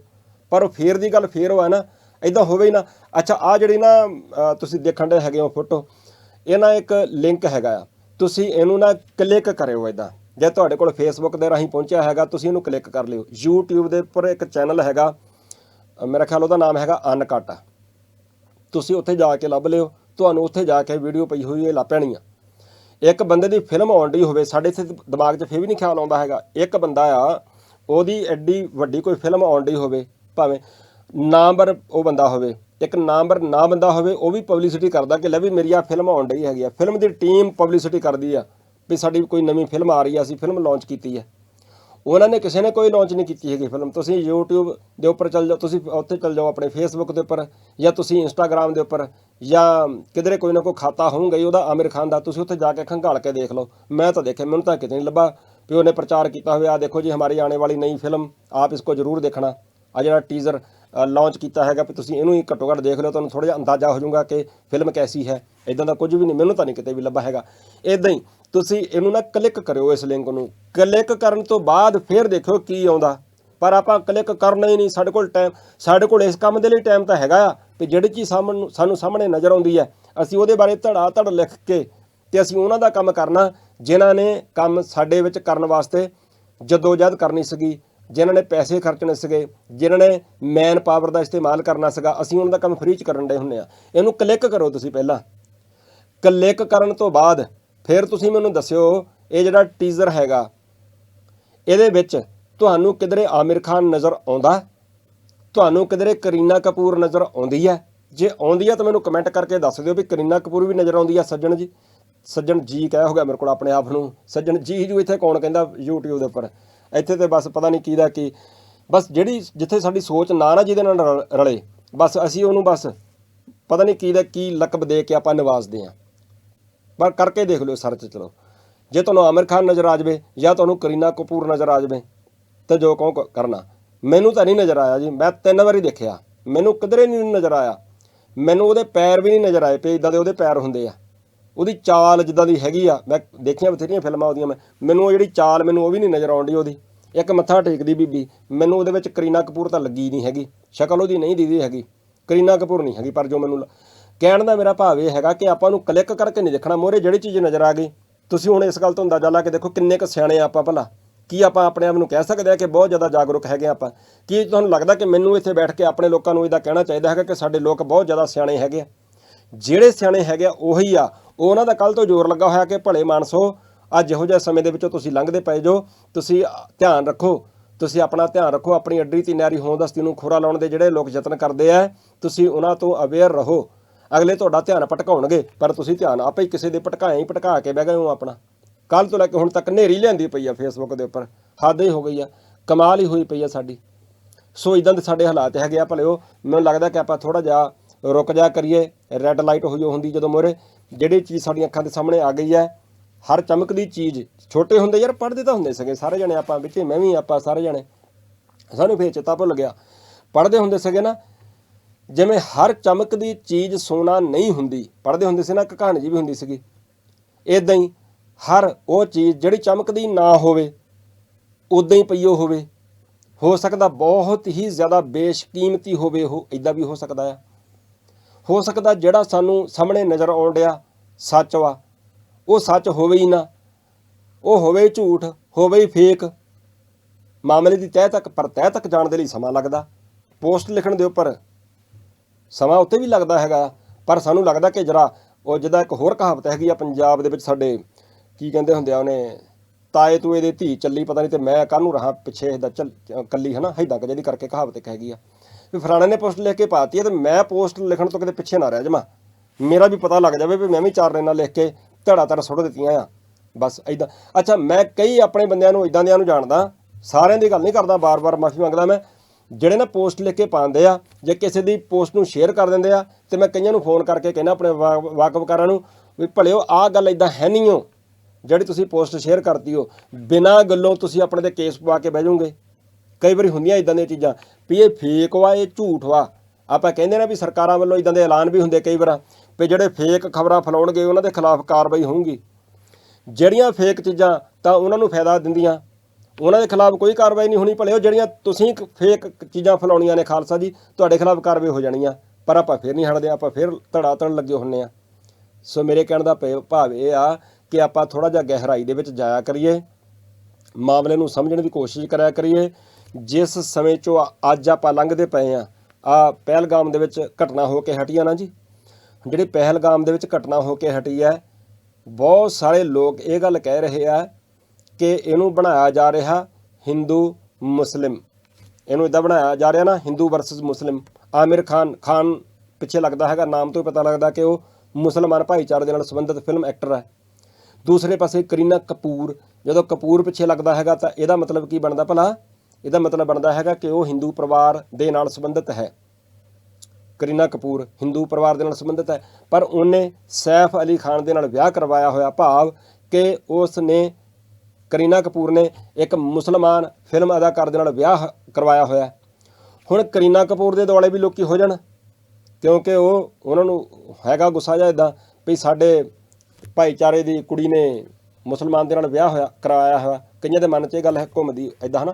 ਪਰ ਉਹ ਫੇਰ ਦੀ ਗੱਲ ਫੇਰ ਉਹ ਹੈ ਨਾ ਇਦਾਂ ਹੋਵੇ ਹੀ ਨਾ। ਅੱਛਾ ਆ ਜਿਹੜੀ ਨਾ ਤੁਸੀਂ ਦੇਖਣ ਦੇ ਹੈਗੇ ਹੋ ਫੋਟੋ, ਇਹ ਨਾ ਇੱਕ ਲਿੰਕ ਹੈਗਾ ਆ। ਤੁਸੀਂ ਇਹਨੂੰ ਨਾ ਕਲਿੱਕ ਕਰਿਓ ਇਦਾਂ ਜੇ ਤੁਹਾਡੇ ਕੋਲ ਫੇਸਬੁੱਕ ਦੇ ਰਾਹੀਂ ਪਹੁੰਚਿਆ ਹੈਗਾ, ਤੁਸੀਂ ਉਹਨੂੰ ਕਲਿੱਕ ਕਰ ਲਿਓ। YouTube ਦੇ ਉੱਪਰ ਇੱਕ ਚੈਨਲ ਹੈਗਾ ਮੇਰਾ ਖਿਆਲ ਉਹਦਾ ਨਾਮ ਹੈਗਾ ਅਨਕਟ। ਤੁਸੀਂ ਉੱਥੇ ਜਾ ਕੇ ਲੱਭ ਲਿਓ, ਤੁਹਾਨੂੰ ਉੱਥੇ ਜਾ ਕੇ ਵੀਡੀਓ ਪਈ ਹੋਈ ਇਹ ਲੱਭਣੀ ਆ। ਇੱਕ ਬੰਦੇ ਦੀ ਫਿਲਮ ਆਉਣ ਡਈ ਹੋਵੇ, ਸਾਡੇ ਇੱਥੇ ਦਿਮਾਗ 'ਚ ਫੇਰ ਵੀ ਨਹੀਂ ਖਿਆਲ ਆਉਂਦਾ ਹੈਗਾ। ਇੱਕ ਬੰਦਾ ਆ, ਉਹਦੀ ਐਡੀ ਵੱਡੀ ਕੋਈ ਫਿਲਮ ਆਉਣ ਡਈ ਹੋਵੇ, ਭਾਵੇਂ ਨਾਮਵਰ ਉਹ ਬੰਦਾ ਹੋਵੇ, ਇੱਕ ਨਾਮਵਰ ਨਾ ਬੰਦਾ ਹੋਵੇ, ਉਹ ਵੀ ਪਬਲਿਸਿਟੀ ਕਰਦਾ ਕਿ ਲੈ ਵੀ ਮੇਰੀ ਆ ਫਿਲਮ ਆਉਣ ਡਈ ਹੈਗੀ ਆ। ਫਿਲਮ ਦੀ ਟੀਮ ਪਬਲਿਸਿਟੀ ਕਰਦੀ ਆ। ਵੀ ਸਾਡੀ ਕੋਈ ਨਵੀਂ ਫਿਲਮ ਆ ਰਹੀ ਆ, ਅਸੀਂ ਫਿਲਮ ਲਾਂਚ ਕੀਤੀ ਹੈ। ਉਹਨਾਂ ਨੇ ਕਿਸੇ ਨੇ ਕੋਈ ਲਾਂਚ ਨਹੀਂ ਕੀਤੀ ਹੈਗੀ ਫਿਲਮ। ਤੁਸੀਂ YouTube ਦੇ ਉੱਪਰ ਚੱਲ ਜਾਓ, ਤੁਸੀਂ ਉੱਥੇ ਚੱਲ ਜਾਓ ਆਪਣੇ Facebook ਦੇ ਉੱਪਰ ਜਾਂ ਤੁਸੀਂ Instagram ਦੇ ਉੱਪਰ ਜਾਂ ਕਿਧਰੇ ਕੋਈ ਨਾ ਕੋਈ ਖਾਤਾ ਹੋਊਗਾ ਹੀ, ਉਹਦਾ ਆਮਿਰ ਖਾਨ ਦਾ, ਤੁਸੀਂ ਉੱਥੇ ਜਾ ਕੇ ਖੰਗਾਲ ਕੇ ਦੇਖ ਲਓ। ਮੈਂ ਤਾਂ ਦੇਖਿਆ, ਮੈਨੂੰ ਤਾਂ ਕਿਤੇ ਨਹੀਂ ਲੱਭਾ ਵੀ ਉਹਨੇ ਪ੍ਰਚਾਰ ਕੀਤਾ ਹੋਇਆ ਆ ਦੇਖੋ ਜੀ, ਹਮਾਰੀ ਆਉਣੇ ਵਾਲੀ ਨਈ ਫਿਲਮ, ਆਪ ਇਸ ਇਸਕੋ ਜ਼ਰੂਰ ਦੇਖਣਾ। ਆ ਜਿਹੜਾ ਟੀਜ਼ਰ ਲਾਂਚ ਕੀਤਾ ਹੈਗਾ ਵੀ ਤੁਸੀਂ ਇਹਨੂੰ ਹੀ ਘੱਟੋ ਘੱਟ ਦੇਖ ਲਿਓ, ਤੁਹਾਨੂੰ ਥੋੜਾ ਜਿਹਾ ਅੰਦਾਜ਼ਾ ਹੋ ਜਾਊਗਾ ਕਿ ਫਿਲਮ ਕੈਸੀ ਹੈ। ਇਦਾਂ ਦਾ ਕੁਝ ਵੀ ਨਹੀਂ, ਮੈਨੂੰ ਤਾਂ ਨਹੀਂ ਕਿਤੇ ਵੀ ਲੱਭਾ ਹੈਗਾ। ਇਦਾਂ ਹੀ ਤੁਸੀਂ ਇਹਨੂੰ ਨਾ ਕਲਿੱਕ ਕਰਿਓ ਇਸ ਲਿੰਕ ਨੂੰ। ਕਲਿੱਕ ਕਰਨ ਤੋਂ ਬਾਅਦ ਫਿਰ ਦੇਖਿਓ ਕੀ ਆਉਂਦਾ। ਪਰ ਆਪਾਂ ਕਲਿੱਕ ਕਰਨਾ ਹੀ ਨਹੀਂ, ਸਾਡੇ ਕੋਲ ਟਾਈਮ ਸਾਡੇ ਕੋਲ ਇਸ ਕੰਮ ਦੇ ਲਈ ਟਾਈਮ ਤਾਂ ਹੈਗਾ ਆ ਕਿ ਜਿਹੜੀ ਚੀਜ਼ ਸਾਹਮਣੇ, ਸਾਨੂੰ ਸਾਹਮਣੇ ਨਜ਼ਰ ਆਉਂਦੀ ਹੈ, ਅਸੀਂ ਉਹਦੇ ਬਾਰੇ ਧੜਾ ਧੜ ਲਿਖ ਕੇ ਤੇ ਅਸੀਂ ਉਹਨਾਂ ਦਾ ਕੰਮ ਕਰਨਾ, ਜਿਨ੍ਹਾਂ ਨੇ ਕੰਮ ਸਾਡੇ ਵਿੱਚ ਕਰਨ ਵਾਸਤੇ ਜਦੋਜਹਿਦ ਕਰਨੀ ਸੀਗੀ। ਜਿਨ੍ਹਾਂ ਨੇ ਪੈਸੇ ਖਰਚਣੇ ਸੀਗੇ, ਜਿਨ੍ਹਾਂ ਨੇ ਮੈਨ ਪਾਵਰ ਦਾ ਇਸਤੇਮਾਲ ਕਰਨਾ ਸੀਗਾ, ਅਸੀਂ ਉਹਨਾਂ ਦਾ ਕੰਮ ਫ੍ਰੀ ਚ ਕਰਨ ਦੇ ਹੁੰਨੇ ਆ। ਇਹਨੂੰ ਕਲਿੱਕ ਕਰੋ ਤੁਸੀਂ ਪਹਿਲਾਂ। ਕਲਿੱਕ ਕਰਨ ਤੋਂ ਬਾਅਦ ਫਿਰ ਤੁਸੀਂ ਮੈਨੂੰ ਦੱਸਿਓ, ਇਹ ਜਿਹੜਾ ਟੀਜ਼ਰ ਹੈਗਾ, ਇਹਦੇ ਵਿੱਚ ਤੁਹਾਨੂੰ ਕਿਧਰੇ ਆਮਿਰ ਖਾਨ ਨਜ਼ਰ ਆਉਂਦਾ? ਤੁਹਾਨੂੰ ਕਿਧਰੇ ਕਰੀਨਾ ਕਪੂਰ ਨਜ਼ਰ ਆਉਂਦੀ ਹੈ? ਜੇ ਆਉਂਦੀ ਹੈ ਤਾਂ ਮੈਨੂੰ ਕਮੈਂਟ ਕਰਕੇ ਦੱਸ ਦਿਓ ਵੀ ਕਰੀਨਾ ਕਪੂਰ ਵੀ ਨਜ਼ਰ ਆਉਂਦੀ ਹੈ ਸੱਜਣ ਜੀ। ਸੱਜਣ ਜੀ ਕਹਿ ਹੋ ਗਿਆ ਮੇਰੇ ਕੋਲ ਆਪਣੇ ਆਪ ਨੂੰ। ਸੱਜਣ ਜੀ, ਜੂ ਇੱਥੇ ਕੌਣ ਕਹਿੰਦਾ YouTube ਦੇ ਉੱਪਰ? ਇੱਥੇ ਤੇ ਬਸ ਪਤਾ ਨਹੀਂ ਕਿਹਦਾ ਕੀ। ਬਸ ਜਿਹੜੀ ਜਿੱਥੇ ਸਾਡੀ ਸੋਚ ਨਾ ਨਾ ਜਿਹਦੇ ਨਾਲ ਰਲ- ਰਲੇ, ਬਸ ਅਸੀਂ ਉਹਨੂੰ ਬਸ ਪਤਾ ਨਹੀਂ ਕੀ ਦਾ ਕੀ ਲਕਬ ਦੇ ਕੇ ਆਪਾਂ ਨਿਵਾਜਦੇ ਆ ਪਰ ਕਰਕੇ ਦੇਖ ਲਿਓ ਸਰਚ ਚਲੋ। ਜੇ ਤੁਹਾਨੂੰ ਆਮਿਰ ਖਾਨ ਨਜ਼ਰ ਆ ਜਾਵੇ ਜਾਂ ਤੁਹਾਨੂੰ ਕਰੀਨਾ ਕਪੂਰ ਨਜ਼ਰ ਆ ਜਾਵੇ ਤੇ ਜੋ ਕਹੋ ਕਰਨਾ। ਮੈਨੂੰ ਤਾਂ ਨਹੀਂ ਨਜ਼ਰ ਆਇਆ ਜੀ, ਮੈਂ ਤਿੰਨ ਵਾਰੀ ਦੇਖਿਆ। ਮੈਨੂੰ ਕਿਧਰੇ ਨਹੀਂ ਨਜ਼ਰ ਆਇਆ। ਮੈਨੂੰ ਉਹਦੇ ਪੈਰ ਵੀ ਨਹੀਂ ਨਜ਼ਰ ਆਏ ਪਏ ਇਦਾਂ ਦੇ ਉਹਦੇ ਪੈਰ ਹੁੰਦੇ ਆ। ਉਹਦੀ ਚਾਲ ਜਿੱਦਾਂ ਦੀ ਹੈਗੀ ਆ, ਮੈਂ ਦੇਖੀਆਂ ਬਥੇਰੀਆਂ ਫਿਲਮਾਂ ਉਹਦੀਆਂ ਮੈਂ, ਮੈਨੂੰ ਉਹ ਜਿਹੜੀ ਚਾਲ ਮੈਨੂੰ ਉਹ ਵੀ ਨਹੀਂ ਨਜ਼ਰ ਆਉਂਦੀ ਉਹਦੀ। ਇੱਕ ਮੱਥਾ ਟੇਕਦੀ ਬੀਬੀ, ਮੈਨੂੰ ਉਹਦੇ ਵਿੱਚ ਕਰੀਨਾ ਕਪੂਰ ਤਾਂ ਲੱਗੀ ਨਹੀਂ ਹੈਗੀ, ਸ਼ਕਲ ਉਹਦੀ ਨਹੀਂ ਦੀਦੀ ਹੈਗੀ, ਕਰੀਨਾ ਕਪੂਰ ਨਹੀਂ ਹੈਗੀ, ਪਰ ਜੋ ਮੈਨੂੰ ਲ- ਕਹਿਣ ਦਾ ਮੇਰਾ ਭਾਵ ਇਹ ਹੈਗਾ ਕਿ ਆਪਾਂ ਨੂੰ ਕਲਿੱਕ ਕਰਕੇ ਨਹੀਂ ਦੇਖਣਾ, ਮੋਰੇ ਜਿਹੜੀ ਚੀਜ਼ ਨਜ਼ਰ ਆ ਗਈ, ਤੁਸੀਂ ਹੁਣ ਇਸ ਗੱਲ ਤੋਂ ਅੰਦਾਜ਼ਾ ਲਾ ਕੇ ਦੇਖੋ ਕਿੰਨੇ ਕੁ ਸਿਆਣੇ ਆ ਆਪਾਂ ਭਲਾ। ਕੀ ਆਪਾਂ ਆਪਣੇ ਆਪ ਨੂੰ ਕਹਿ ਸਕਦੇ ਆ ਕਿ ਬਹੁਤ ਜ਼ਿਆਦਾ ਜਾਗਰੂਕ ਹੈਗੇ ਆਪਾਂ? ਕੀ ਤੁਹਾਨੂੰ ਲੱਗਦਾ ਕਿ ਮੈਨੂੰ ਇੱਥੇ ਬੈਠ ਕੇ ਆਪਣੇ ਲੋਕਾਂ ਨੂੰ ਇਹਦਾ ਕਹਿਣਾ ਚਾਹੀਦਾ ਹੈਗਾ ਕਿ ਸਾਡੇ ਲੋਕ ਬਹੁਤ ਜ਼ਿਆਦਾ ਸਿਆਣੇ ਹੈਗੇ ਆ? ਜਿਹੜੇ ਸਿਆਣੇ ਹੈਗੇ ਆ, ਉਹੀ ਆ ਉਹ ਉਹਨਾਂ ਦਾ ਕੱਲ ਤੋਂ ਜ਼ੋਰ ਲੱਗਾ ਹੋਇਆ ਕਿ ਭਲੇ ਮਾਨਸੋ ਅੱਜ ਇਹੋ ਜਿਹੇ ਸਮੇਂ ਦੇ ਵਿੱਚੋਂ ਤੁਸੀਂ ਲੰਘਦੇ ਪਏ ਜੋ, ਤੁਸੀਂ ਧਿਆਨ ਰੱਖੋ, ਤੁਸੀਂ ਆਪਣਾ ਧਿਆਨ ਰੱਖੋ, ਆਪਣੀ ਅੱਡੀ ਤੇ ਨਾਰੀ ਹੋਣ ਦਸਤੀ ਨੂੰ ਖੋਰਾ ਲਾਉਣ ਦੇ ਜਿਹੜੇ ਲੋਕ ਯਤਨ ਕਰਦੇ ਆ, ਤੁਸੀਂ ਉਹਨਾਂ ਤੋਂ ਅਵੇਅਰ ਰਹੋ। ਅਗਲੇ ਤੁਹਾਡਾ ਧਿਆਨ ਭਟਕਾਉਣਗੇ, ਪਰ ਤੁਸੀਂ ਧਿਆਨ ਆਪੇ ਹੀ ਕਿਸੇ ਦੇ ਭਟਕਾਏ ਹੀ ਭਟਕਾ ਕੇ ਬਹਿ ਗਏ ਹੋ ਆਪਣਾ। ਕੱਲ ਤੋਂ ਲੈ ਕੇ ਹੁਣ ਤੱਕ ਨੇਰੀ ਲਿਆਂਦੀ ਪਈ ਆ ਫੇਸਬੁੱਕ ਦੇ ਉੱਪਰ, ਹੱਦ ਹੀ ਹੋ ਗਈ ਆ, ਕਮਾਲ ਹੀ ਹੋਈ ਪਈ ਆ ਸਾਡੀ। ਸੋ ਇਦਾਂ ਦੇ ਸਾਡੇ ਹਾਲਾਤ ਹੈਗੇ ਆ ਭਲਿਓ, ਮੈਨੂੰ ਲੱਗਦਾ ਕਿ ਆਪਾਂ ਥੋੜਾ ਜਿਹਾ ਰੁਕ ਜਾ ਕਰੀਏ ਰੈੱਡ ਲਾਈਟ ਹੋਈ ਹੁੰਦੀ ਜਦੋਂ ਮੋਰੇ ਜਿਹੜੀ ਚੀਜ਼ ਸਾਡੀਆਂ ਅੱਖਾਂ ਦੇ ਸਾਹਮਣੇ ਆ ਗਈ ਹੈ, ਹਰ ਚਮਕਦੀ ਚੀਜ਼, ਛੋਟੇ ਹੁੰਦੇ ਯਾਰ ਪੜ੍ਹਦੇ ਤਾਂ ਹੁੰਦੇ ਸੀਗੇ, ਸਾਰੇ ਜਣੇ ਆਪਾਂ ਵਿੱਚੇ, ਮੈਂ ਵੀ, ਆਪਾਂ ਸਾਰੇ ਜਣੇ। ਸਾਨੂੰ ਫੇਰ ਚੇਤਾ ਭੁੱਲ ਗਿਆ। ਪੜ੍ਹਦੇ ਹੁੰਦੇ ਸੀਗੇ ਨਾ, ਜਿਵੇਂ ਹਰ ਚਮਕਦੀ ਚੀਜ਼ ਸੋਨਾ ਨਹੀਂ ਹੁੰਦੀ, ਪੜ੍ਹਦੇ ਹੁੰਦੇ ਸੀ ਨਾ, ਇੱਕ ਕਹਾਣੀ ਜੀ ਵੀ ਹੁੰਦੀ ਸੀਗੀ। ਇਦਾਂ ਹੀ ਹਰ ਉਹ ਚੀਜ਼ ਜਿਹੜੀ ਚਮਕਦੀ ਨਾ ਹੋਵੇ ਉਦਾਂ ਹੀ ਪਈਓ ਹੋਵੇ, ਹੋ ਸਕਦਾ ਬਹੁਤ ਹੀ ਜ਼ਿਆਦਾ ਬੇਸ਼ਕੀਮਤੀ ਹੋਵੇ, ਉਹ ਇਦਾਂ ਵੀ ਹੋ ਸਕਦਾ ਆ। ਹੋ ਸਕਦਾ ਜਿਹੜਾ ਸਾਨੂੰ ਸਾਹਮਣੇ ਨਜ਼ਰ ਆਉਣ ਡਿਆ, ਸੱਚ ਵਾ। ਉਹ ਸੱਚ ਹੋਵੇ ਹੀ ਨਾ। ਉਹ ਹੋਵੇ ਝੂਠ, ਹੋਵੇ ਹੀ ਫੇਕ। ਮਾਮਲੇ ਦੀ ਤਹਿ ਤੱਕ, ਪਰ ਤਹਿ ਤੱਕ ਜਾਣ ਦੇ ਲਈ ਸਮਾਂ ਲੱਗਦਾ। ਪੋਸਟ ਲਿਖਣ ਦੇ ਉੱਪਰ ਸਮਾਂ ਉੱਤੇ ਵੀ ਲੱਗਦਾ ਹੈਗਾ, ਪਰ ਸਾਨੂੰ ਲੱਗਦਾ ਕਿ ਜਰਾ ਉਹ ਜਿਹਦਾ ਇੱਕ ਹੋਰ ਕਹਾਵਤ ਹੈਗੀ ਆ ਪੰਜਾਬ ਦੇ ਵਿੱਚ ਸਾਡੇ, ਕੀ ਕਹਿੰਦੇ ਹੁੰਦੇ ਆ ਉਹਨੇ, ਤਾਏ ਤੂਏ ਦੀ ਧੀ ਚੱਲੀ, ਪਤਾ ਨਹੀਂ ਤੇ ਮੈਂ ਕਾਹਨੂੰ ਰਹਾ ਪਿੱਛੇ ਇਹਦਾ ਚੱਲ ਕੱਲੀ ਹਨਾ, ਹੈਦਾਂ ਕਿ ਜਿਹਦੀ ਕਰਕੇ ਕਹਾਵਤ ਇੱਕ ਹੈਗੀ ਆ। ਵੀ ਫਲਾਣੇ ਨੇ ਪੋਸਟ ਲਿਖ ਕੇ ਪਾਤੀ ਹੈ ਤੇ ਮੈਂ ਪੋਸਟ ਲਿਖਣ ਤੋਂ ਕਿਤੇ ਪਿੱਛੇ ਨਾ ਰਹਿ ਜਾਵਾਂ। ਮੇਰਾ ਵੀ ਪਤਾ ਲੱਗ ਜਾਵੇ ਵੀ ਮੈਂ ਵੀ ਚਾਰ ਲਾਈਨਾਂ ਲਿਖ ਕੇ ਧੜਾ ਧੜ ਸੁੱਟ ਦਿੱਤੀਆਂ ਆ। ਬਸ ਐਦਾਂ ਅੱਛਾ, ਮੈਂ ਕਈ ਆਪਣੇ ਬੰਦਿਆਂ ਨੂੰ ਇਦਾਂ ਦਿਆਂ ਨੂੰ ਜਾਣਦਾ। ਸਾਰਿਆਂ ਦੀ ਗੱਲ ਨਹੀਂ ਕਰਦਾ, ਬਾਰ-ਬਾਰ ਮਾਫੀ ਮੰਗਦਾ ਮੈਂ। ਜਿਹੜੇ ਨਾ ਪੋਸਟ ਲਿਖ ਕੇ ਪਾਉਂਦੇ ਆ, ਜੇ ਕਿਸੇ ਦੀ ਪੋਸਟ ਨੂੰ ਸ਼ੇਅਰ ਕਰ ਦਿੰਦੇ ਆ, ਤੇ ਮੈਂ ਕਈਆਂ ਨੂੰ ਫੋਨ ਕਰਕੇ ਕਹਿੰਦਾ ਆਪਣੇ ਵਾ- ਵਾਕਫਕਾਰਾਂ ਨੂੰ ਵੀ ਭਲਿਓ ਆਹ ਗੱਲ ਇਦਾਂ ਹੈ ਨਹੀਂ ਓ, ਜਿਹੜੀ ਤੁਸੀਂ ਪੋਸਟ ਸ਼ੇਅਰ ਕਰਤੀ ਹੋ ਬਿਨਾਂ ਗੱਲੋਂ ਤੁਸੀਂ ਆਪਣੇ ਤੇ ਕੇਸ ਪਵਾ ਕੇ ਬਹਿ ਜਾਓਗੇ। ਕਈ ਵਾਰੀ ਹੁੰਦੀਆਂ ਇਦਾਂ ਦੀਆਂ ਚੀਜ਼ਾਂ ਵੀ ਇਹ ਫੇਕ ਵਾ, ਇਹ ਝੂਠ ਵਾ। ਆਪਾਂ ਕਹਿੰਦੇ ਨਾ ਵੀ ਸਰਕਾਰਾਂ ਵੱਲੋਂ ਇਦਾਂ ਦੇ ਐਲਾਨ ਵੀ ਹੁੰਦੇ ਕਈ ਵਾਰ ਵੀ ਜਿਹੜੇ ਫੇਕ ਖਬਰਾਂ ਫੈਲਾਉਣਗੇ, ਉਹਨਾਂ ਦੇ ਖਿਲਾਫ ਕਾਰਵਾਈ ਹੋਊਗੀ। ਜਿਹੜੀਆਂ ਫੇਕ ਚੀਜ਼ਾਂ ਤਾਂ ਉਹਨਾਂ ਨੂੰ ਫਾਇਦਾ ਦਿੰਦੀਆਂ। ਉਹਨਾਂ ਦੇ ਖਿਲਾਫ ਕੋਈ ਕਾਰਵਾਈ ਨਹੀਂ ਹੋਣੀ, ਭਲੇ ਉਹ ਜਿਹੜੀਆਂ ਤੁਸੀਂ ਫੇਕ ਚੀਜ਼ਾਂ ਫੈਲਾਉਣੀਆਂ ਨੇ ਖਾਲਸਾ ਜੀ, ਤੁਹਾਡੇ ਖਿਲਾਫ ਕਾਰਵਾਈ ਹੋ ਜਾਣੀ ਆ ਪਰ ਆਪਾਂ ਫਿਰ ਨਹੀਂ ਹਟਦੇ, ਆਪਾਂ ਫਿਰ ਧੜਾ ਧੜ ਲੱਗੇ ਹੁੰਨੇ ਆ। ਸੋ ਮੇਰੇ ਕਹਿਣ ਦਾ ਭੇ- ਭਾਵ ਇਹ ਆ ਕਿ ਆਪਾਂ ਥੋੜਾ ਜਿਹਾ ਗਹਿਰਾਈ ਦੇ ਵਿੱਚ ਜਾਇਆ ਕਰੀਏ। ਮਾਮਲੇ ਨੂੰ ਸਮਝਣ ਦੀ ਕੋਸ਼ਿਸ਼ ਕਰਿਆ ਕਰੀਏ। ਜਿਸ ਸਮੇਂ ਚੋਂ ਅੱਜ ਆਪਾਂ ਲੰਘਦੇ ਪਏ ਆ ਆ ਪਹਿਲਗਾਮ ਦੇ ਵਿੱਚ ਘਟਨਾ ਹੋ ਕੇ ਹਟੀ ਆ ਨਾ ਜੀ? ਜਿਹੜੀ ਪਹਿਲਗਾਮ ਦੇ ਵਿੱਚ ਘਟਨਾ ਹੋ ਕੇ ਹਟੀ ਹੈ, ਬਹੁਤ ਸਾਰੇ ਲੋਕ ਇਹ ਗੱਲ ਕਹਿ ਰਹੇ ਆ ਕਿ ਇਹਨੂੰ ਬਣਾਇਆ ਜਾ ਰਿਹਾ ਹਿੰਦੂ ਮੁਸਲਿਮ। ਇਹਨੂੰ ਇਦਾਂ ਬਣਾਇਆ ਜਾ ਰਿਹਾ ਨਾ, ਹਿੰਦੂ ਵਰਸਸ ਮੁਸਲਿਮ। ਆਮਿਰ ਖਾਨ ਖਾਨ ਪਿੱਛੇ ਲੱਗਦਾ ਹੈਗਾ, ਨਾਮ ਤੋਂ ਹੀ ਪਤਾ ਲੱਗਦਾ ਕਿ ਉਹ ਮੁਸਲਮਾਨ ਭਾਈਚਾਰੇ ਦੇ ਨਾਲ ਸੰਬੰਧਿਤ ਫਿਲਮ ਐਕਟਰ ਹੈ। ਦੂਸਰੇ ਪਾਸੇ ਕਰੀਨਾ ਕਪੂਰ, ਜਦੋਂ ਕਪੂਰ ਪਿੱਛੇ ਲੱਗਦਾ ਹੈਗਾ ਤਾਂ ਇਹਦਾ ਮਤਲਬ ਕੀ ਬਣਦਾ ਭਲਾ? ਇਹਦਾ ਮਤਲਬ ਬਣਦਾ ਹੈਗਾ ਕਿ ਉਹ ਹਿੰਦੂ ਪਰਿਵਾਰ ਦੇ ਨਾਲ ਸੰਬੰਧਿਤ ਹੈ। ਕਰੀਨਾ ਕਪੂਰ ਹਿੰਦੂ ਪਰਿਵਾਰ ਦੇ ਨਾਲ ਸੰਬੰਧਿਤ ਹੈ, ਪਰ ਉਹਨੇ ਸੈਫ ਅਲੀ ਖਾਨ ਦੇ ਨਾਲ ਵਿਆਹ ਕਰਵਾਇਆ ਹੋਇਆ ਭਾਵ ਕਿ ਉਸ ਨੇ ਕਰੀਨਾ ਕਪੂਰ ਨੇ ਇੱਕ ਮੁਸਲਮਾਨ ਫਿਲਮ ਅਦਾਕਾਰ ਦੇ ਨਾਲ ਵਿਆਹ ਕਰਵਾਇਆ ਹੋਇਆ। ਹੁਣ ਕਰੀਨਾ ਕਪੂਰ ਦੇ ਦੁਆਲੇ ਵੀ ਲੋਕੀ ਹੋ ਜਾਣ, ਕਿਉਂਕਿ ਉਹ, ਉਹਨਾਂ ਨੂੰ ਹੈਗਾ ਗੁੱਸਾ ਜਿਹਾ ਇਦਾਂ ਵੀ ਸਾਡੇ ਭਾਈਚਾਰੇ ਦੀ ਕੁੜੀ ਨੇ ਮੁਸਲਮਾਨ ਦੇ ਨਾਲ ਵਿਆਹ ਹੋਇਆ, ਕਰਾਇਆ ਹੋਇਆ। ਕਈਆਂ ਦੇ ਮਨ 'ਚ ਇਹ ਗੱਲ ਹੈ ਘੁੰਮਦੀ ਇਦਾਂ ਹਨਾ?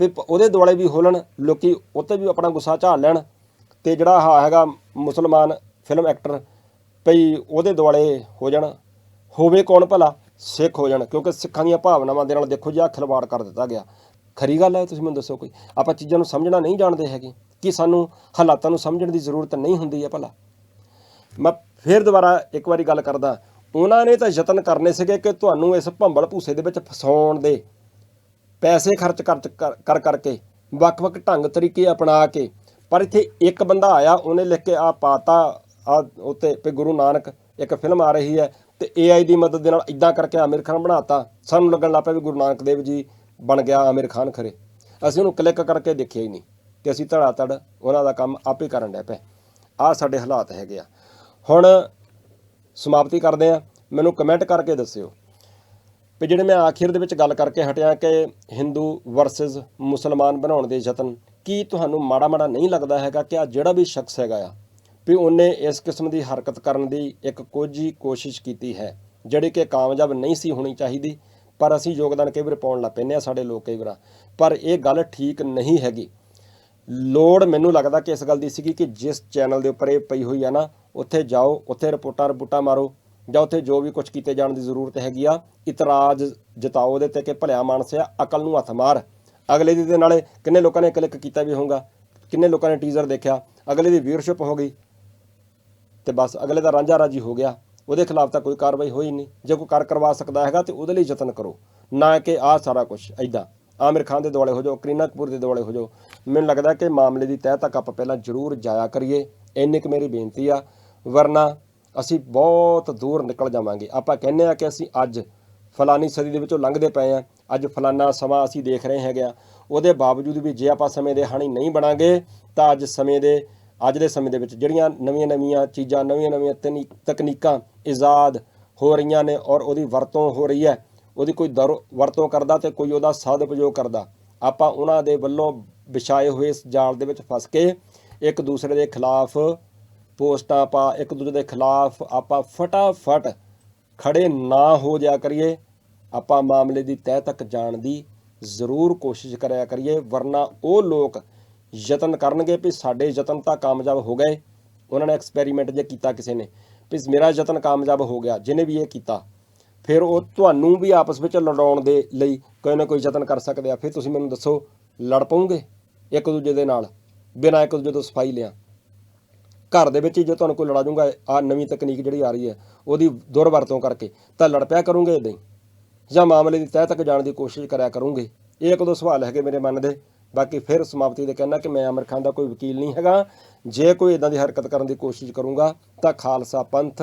ਵੀ ਪ- ਉਹਦੇ ਦੁਆਲੇ ਵੀ ਹੋਲਣ, ਲੋਕੀ ਉੱਤੇ ਵੀ ਆਪਣਾ ਗੁੱਸਾ ਝਾੜ ਲੈਣ। ਤੇ ਜਿਹੜਾ ਆਹ ਹੈਗਾ ਮੁਸਲਮਾਨ ਫਿਲਮ ਐਕਟਰ ਭਈ ਉਹਦੇ ਦੁਆਲੇ ਹੋ ਜਾਣ। ਹੋਵੇ ਕੌਣ ਭਲਾ, ਸਿੱਖ ਹੋ ਜਾਣ, ਕਿਉਂਕਿ ਸਿੱਖਾਂ ਦੀਆਂ ਭਾਵਨਾਵਾਂ ਦੇ ਨਾਲ ਦੇਖੋ ਜੀ, ਆਹ ਖਿਲਵਾੜ ਕਰ ਦਿੱਤਾ ਗਿਆ। ਖਰੀ ਗੱਲ ਹੈ, ਤੁਸੀਂ ਮੈਨੂੰ ਦੱਸੋ ਕੋਈ। ਆਪਾਂ ਚੀਜ਼ਾਂ ਨੂੰ ਸਮਝਣਾ ਨਹੀਂ ਜਾਣਦੇ ਹੈਗੇ। ਕਿ ਸਾਨੂੰ ਹਾਲਾਤਾਂ ਨੂੰ ਸਮਝਣ ਦੀ ਜ਼ਰੂਰਤ ਨਹੀਂ ਹੁੰਦੀ ਹੈ ਭਲਾ? ਮੈਂ ਫਿਰ ਦੁਬਾਰਾ ਇੱਕ ਵਾਰੀ ਗੱਲ ਕਰਦਾ। ਉਹਨਾਂ ਨੇ ਤਾਂ ਯਤਨ ਕਰਨੇ ਸੀਗੇ ਕਿ ਤੁਹਾਨੂੰ ਇਸ ਭੰਬਲ ਭੂਸੇ ਦੇ ਵਿੱਚ ਫਸਾਉਣ ਦੇ। ਪੈਸੇ ਖਰਚ ਕਰ ਕਰ- ਕਰ ਕਰਕੇ, ਵੱਖ-ਵੱਖ ਢੰਗ ਤਰੀਕੇ ਅਪਣਾ ਕੇ, ਪਰ ਇੱਥੇ ਇੱਕ ਬੰਦਾ ਆਇਆ, ਉਹਨੇ ਲਿਖ ਕੇ ਆ ਪਾਤਾ ਆ ਉੱਤੇ ਵੀ ਗੁਰੂ ਨਾਨਕ ਇੱਕ ਫਿਲਮ ਆ ਰਹੀ ਹੈ ਤੇ AI ਦੀ ਮਦਦ ਦੇ ਨਾਲ ਇਦਾਂ ਕਰਕੇ ਆਮਿਰ ਖਾਨ ਬਣਾਤਾ। ਸਾਨੂੰ ਲੱਗਣ ਲੱਗ ਪਿਆ ਵੀ ਗੁਰੂ ਨਾਨਕ ਦੇਵ ਜੀ ਬਣ ਗਿਆ ਆਮਿਰ ਖਾਨ ਖਰੇ। ਅਸੀਂ ਉਹਨੂੰ ਕਲਿੱਕ ਕਰਕੇ ਦੇਖਿਆ ਹੀ ਨਹੀਂ ਕਿ ਅਸੀਂ ਧੜਾ ਧੜ ਉਹਨਾਂ ਦਾ ਕੰਮ ਆਪੇ ਕਰਨ ਡੈ ਪਏ। ਆਹ ਸਾਡੇ ਹਾਲਾਤ ਹੈਗੇ ਆ। ਹੁਣ ਸਮਾਪਤੀ ਕਰਦੇ ਆ ਮੈਨੂੰ ਕਮੈਂਟ ਕਰਕੇ ਦੱਸਿਓ ਵੀ ਜਿਹੜੇ ਮੈਂ ਆਖਿਰ ਦੇ ਵਿੱਚ ਗੱਲ ਕਰਕੇ ਹਟਿਆ ਕਿ ਹਿੰਦੂ ਵਰਸਸ ਮੁਸਲਮਾਨ ਬਣਾਉਣ ਦੇ ਯਤਨ, ਕੀ ਤੁਹਾਨੂੰ ਮਾੜਾ ਮਾੜਾ ਨਹੀਂ ਲੱਗਦਾ ਹੈਗਾ ਕਿ ਆ ਜਿਹੜਾ ਵੀ ਸ਼ਖਸ ਹੈਗਾ ਆ, ਵੀ ਉਹਨੇ ਇਸ ਕਿਸਮ ਦੀ ਹਰਕਤ ਕਰਨ ਦੀ ਇੱਕ ਕੋਝੀ ਕੋਸ਼ਿਸ਼ ਕੀਤੀ ਹੈ, ਜਿਹੜੀ ਕਿ ਕਾਮਯਾਬ ਨਹੀਂ ਸੀ ਹੋਣੀ ਚਾਹੀਦੀ, ਪਰ ਅਸੀਂ ਯੋਗਦਾਨ ਕਈ ਵਾਰ ਪਾਉਣ ਲੱਗ ਪੈਂਦੇ ਆ ਸਾਡੇ ਲੋਕ ਕਈ ਵਾਰ। ਪਰ ਇਹ ਗੱਲ ਠੀਕ ਨਹੀਂ ਹੈਗੀ। ਲੋੜ ਮੈਨੂੰ ਲੱਗਦਾ ਕਿ ਇਸ ਗੱਲ ਦੀ ਸੀਗੀ ਕਿ ਜਿਸ ਚੈਨਲ ਦੇ ਉੱਪਰ ਇਹ ਪਈ ਹੋਈ ਆ ਨਾ, ਉੱਥੇ ਜਾਓ, ਉੱਥੇ ਰਿਪੋਰਟਾਂ ਰਿਪੋਰਟਾਂ ਮਾਰੋ ਜਾਂ ਉੱਥੇ ਜੋ ਵੀ ਕੁਝ ਕੀਤੇ ਜਾਣ ਦੀ ਜ਼ਰੂਰਤ ਹੈਗੀ ਆ, ਇਤਰਾਜ਼ ਜਤਾਓ ਉਹਦੇ ਤੇ ਕਿ ਭਲਿਆ ਮਾਨਸ ਅਕਲ ਨੂੰ ਹੱਥ ਮਾਰ। ਅਗਲੇ ਦੀ ਦੇ ਨਾਲੇ ਕਿੰਨੇ ਲੋਕਾਂ ਨੇ ਕਲਿੱਕ ਕੀਤਾ ਵੀ ਹੋਊਗਾ, ਕਿੰਨੇ ਲੋਕਾਂ ਨੇ ਟੀਜ਼ਰ ਦੇਖਿਆ, ਅਗਲੇ ਦੀ ਵੀਅਰਸ਼ਿਪ ਹੋ ਗਈ, ਤੇ ਬਸ ਅਗਲੇ ਦਾ ਰਾਂਝਾ ਰਾਜੀ ਹੋ ਗਿਆ। ਉਹਦੇ ਖਿਲਾਫ ਤਾਂ ਕੋਈ ਕਾਰਵਾਈ ਹੋਈ ਨਹੀਂ। ਜੇ ਕੋਈ ਕਰ ਕਰਵਾ ਸਕਦਾ ਹੈਗਾ ਤੇ ਉਹਦੇ ਲਈ ਯਤਨ ਕਰੋ। ਨਾ ਕਿ ਆਹ ਸਾਰਾ ਕੁਝ ਐਦਾਂ ਆਮਿਰ ਖਾਨ ਦੇ ਦੁਆਲੇ ਹੋ ਜਾਓ, ਕਰੀਨਾ ਕਪੂਰ ਦੇ ਦੁਆਲੇ ਹੋ ਜਾਓ। ਮੈਨੂੰ ਲੱਗਦਾ ਕਿ ਮਾਮਲੇ ਦੀ ਤਹਿ ਤੱਕ ਆਪਾਂ ਪਹਿਲਾਂ ਜ਼ਰੂਰ ਜਾਇਆ ਕਰੀਏ। ਇੰਨੀ ਕੁ ਮੇਰੀ ਬੇਨਤੀ ਆ। ਵਰਨਾ ਅਸੀਂ ਬਹੁਤ ਦੂਰ ਨਿਕਲ ਜਾਵਾਂਗੇ। ਆਪਾਂ ਕਹਿੰਦੇ ਆ ਕਿ ਅਸੀਂ ਅੱਜ ਫਲਾਨੀ ਸਦੀ ਦੇ ਵਿੱਚੋਂ ਲੰਘਦੇ ਪਏ ਆ ਅੱਜ ਫਲਾਨਾ ਸਮਾਂ ਅਸੀਂ ਦੇਖ ਰਹੇ ਹੈਗੇ ਆ ਉਹਦੇ ਬਾਵਜੂਦ ਵੀ ਜੇ ਆਪਾਂ ਸਮੇਂ ਦੇ ਹਾਣੀ ਨਹੀਂ ਬਣਾਂਗੇ, ਤਾਂ ਅੱਜ ਸਮੇਂ ਦੇ, ਅੱਜ ਦੇ ਸਮੇਂ ਦੇ ਵਿੱਚ ਜਿਹੜੀਆਂ ਨਵੀਆਂ-ਨਵੀਆਂ ਚੀਜ਼ਾਂ ਨਵੀਆਂ-ਨਵੀਆਂ ਤਨੀ- ਤਕਨੀਕਾਂ ਇਜਾਦ ਹੋ ਰਹੀਆਂ ਨੇ ਔਰ ਉਹਦੀ ਵਰਤੋਂ ਹੋ ਰਹੀ ਹੈ, ਉਹਦੀ ਕੋਈ ਦਰ, ਵਰਤੋਂ ਕਰਦਾ ਤੇ ਕੋਈ ਉਹਦਾ ਸਦਉਪਯੋਗ ਕਰਦਾ, ਆਪਾਂ ਉਹਨਾਂ ਦੇ ਵੱਲੋਂ ਵਿਛਾਏ ਹੋਏ ਇਸ ਜਾਲ ਦੇ ਵਿੱਚ ਫਸ ਕੇ ਇੱਕ ਦੂਸਰੇ ਦੇ ਖਿਲਾਫ ਪੋਸਟਾਂ ਪਾ ਇੱਕ ਦੂਜੇ ਦੇ ਖਿਲਾਫ ਆਪਾਂ ਫਟਾਫਟ ਖੜੇ ਨਾ ਹੋ ਜਾ ਕਰੀਏ। ਆਪਾਂ ਮਾਮਲੇ ਦੀ ਤਹਿ ਤੱਕ ਜਾਣ ਦੀ ਜ਼ਰੂਰ ਕੋਸ਼ਿਸ਼ ਕਰਿਆ ਕਰੀਏ, ਵਰਨਾ ਉਹ ਲੋਕ ਯਤਨ ਕਰਨਗੇ ਵੀ ਸਾਡੇ ਯਤਨ ਤਾਂ ਕਾਮਯਾਬ ਹੋ ਗਏ। ਉਹਨਾਂ ਨੇ ਐਕਸਪੈਰੀਮੈਂਟ ਜੇ ਕੀਤਾ ਕਿਸੇ ਨੇ, ਵੀ ਮੇਰਾ ਯਤਨ ਕਾਮਯਾਬ ਹੋ ਗਿਆ, ਜਿਹਨੇ ਵੀ ਇਹ ਕੀਤਾ, ਫਿਰ ਉਹ ਤੁਹਾਨੂੰ ਵੀ ਆਪਸ ਵਿੱਚ ਲੜਾਉਣ ਦੇ ਲਈ ਕੋਈ ਨਾ ਕੋਈ ਯਤਨ ਕਰ ਸਕਦੇ ਆ। ਫਿਰ ਤੁਸੀਂ ਮੈਨੂੰ ਦੱਸੋ, ਲੜ ਪਓਗੇ ਇੱਕ ਦੂਜੇ ਦੇ ਨਾਲ? ਬਿਨਾਂ ਇੱਕ ਦੂਜੇ ਤੋਂ ਸਫ਼ਾਈ ਲਿਆ। ਘਰ ਦੇ ਵਿੱਚ ਹੀ ਜੇ ਤੁਹਾਨੂੰ ਕੋਈ ਲੜਾ ਜੂਗਾ ਆ ਨਵੀਂ ਤਕਨੀਕ ਜਿਹੜੀ ਆ ਰਹੀ ਹੈ, ਉਹਦੀ ਦੁਰਵਰਤੋਂ ਕਰਕੇ, ਤਾਂ ਲੜ ਪਿਆ ਕਰੋਗੇ ਇਦਾਂ ਹੀ। ਜਾਂ ਮਾਮਲੇ ਦੀ ਤਹਿ ਤੱਕ ਜਾਣ ਦੀ ਕੋਸ਼ਿਸ਼ ਕਰਿਆ ਕਰੋਗੇ। ਇਹ ਇੱਕ ਦੋ ਸਵਾਲ ਹੈਗੇ ਮੇਰੇ ਮਨ ਦੇ। ਬਾਕੀ ਫਿਰ ਸਮਾਪਤੀ ਦੇ ਕਹਿਣਾ ਕਿ ਮੈਂ ਅਮਰ ਖਾਨ ਦਾ ਕੋਈ ਵਕੀਲ ਨਹੀਂ ਹੈਗਾ। ਜੇ ਕੋਈ ਇਦਾਂ ਦੀ ਹਰਕਤ ਕਰਨ ਦੀ ਕੋਸ਼ਿਸ਼ ਕਰੂੰਗਾ, ਤਾਂ ਖਾਲਸਾ ਪੰਥ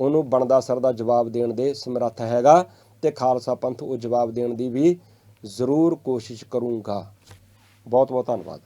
ਉਹਨੂੰ ਬਣਦਾ ਸਰ ਦਾ ਜਵਾਬ ਦੇਣ ਦੇ ਸਮਰੱਥ ਹੈਗਾ ਤੇ ਖਾਲਸਾ ਪੰਥ ਉਹ ਜਵਾਬ ਦੇਣ ਦੀ ਵੀ ਜ਼ਰੂਰ ਕੋਸ਼ਿਸ਼ ਕਰੂੰਗਾ। ਬਹੁਤ ਬਹੁਤ ਧੰਨਵਾਦ।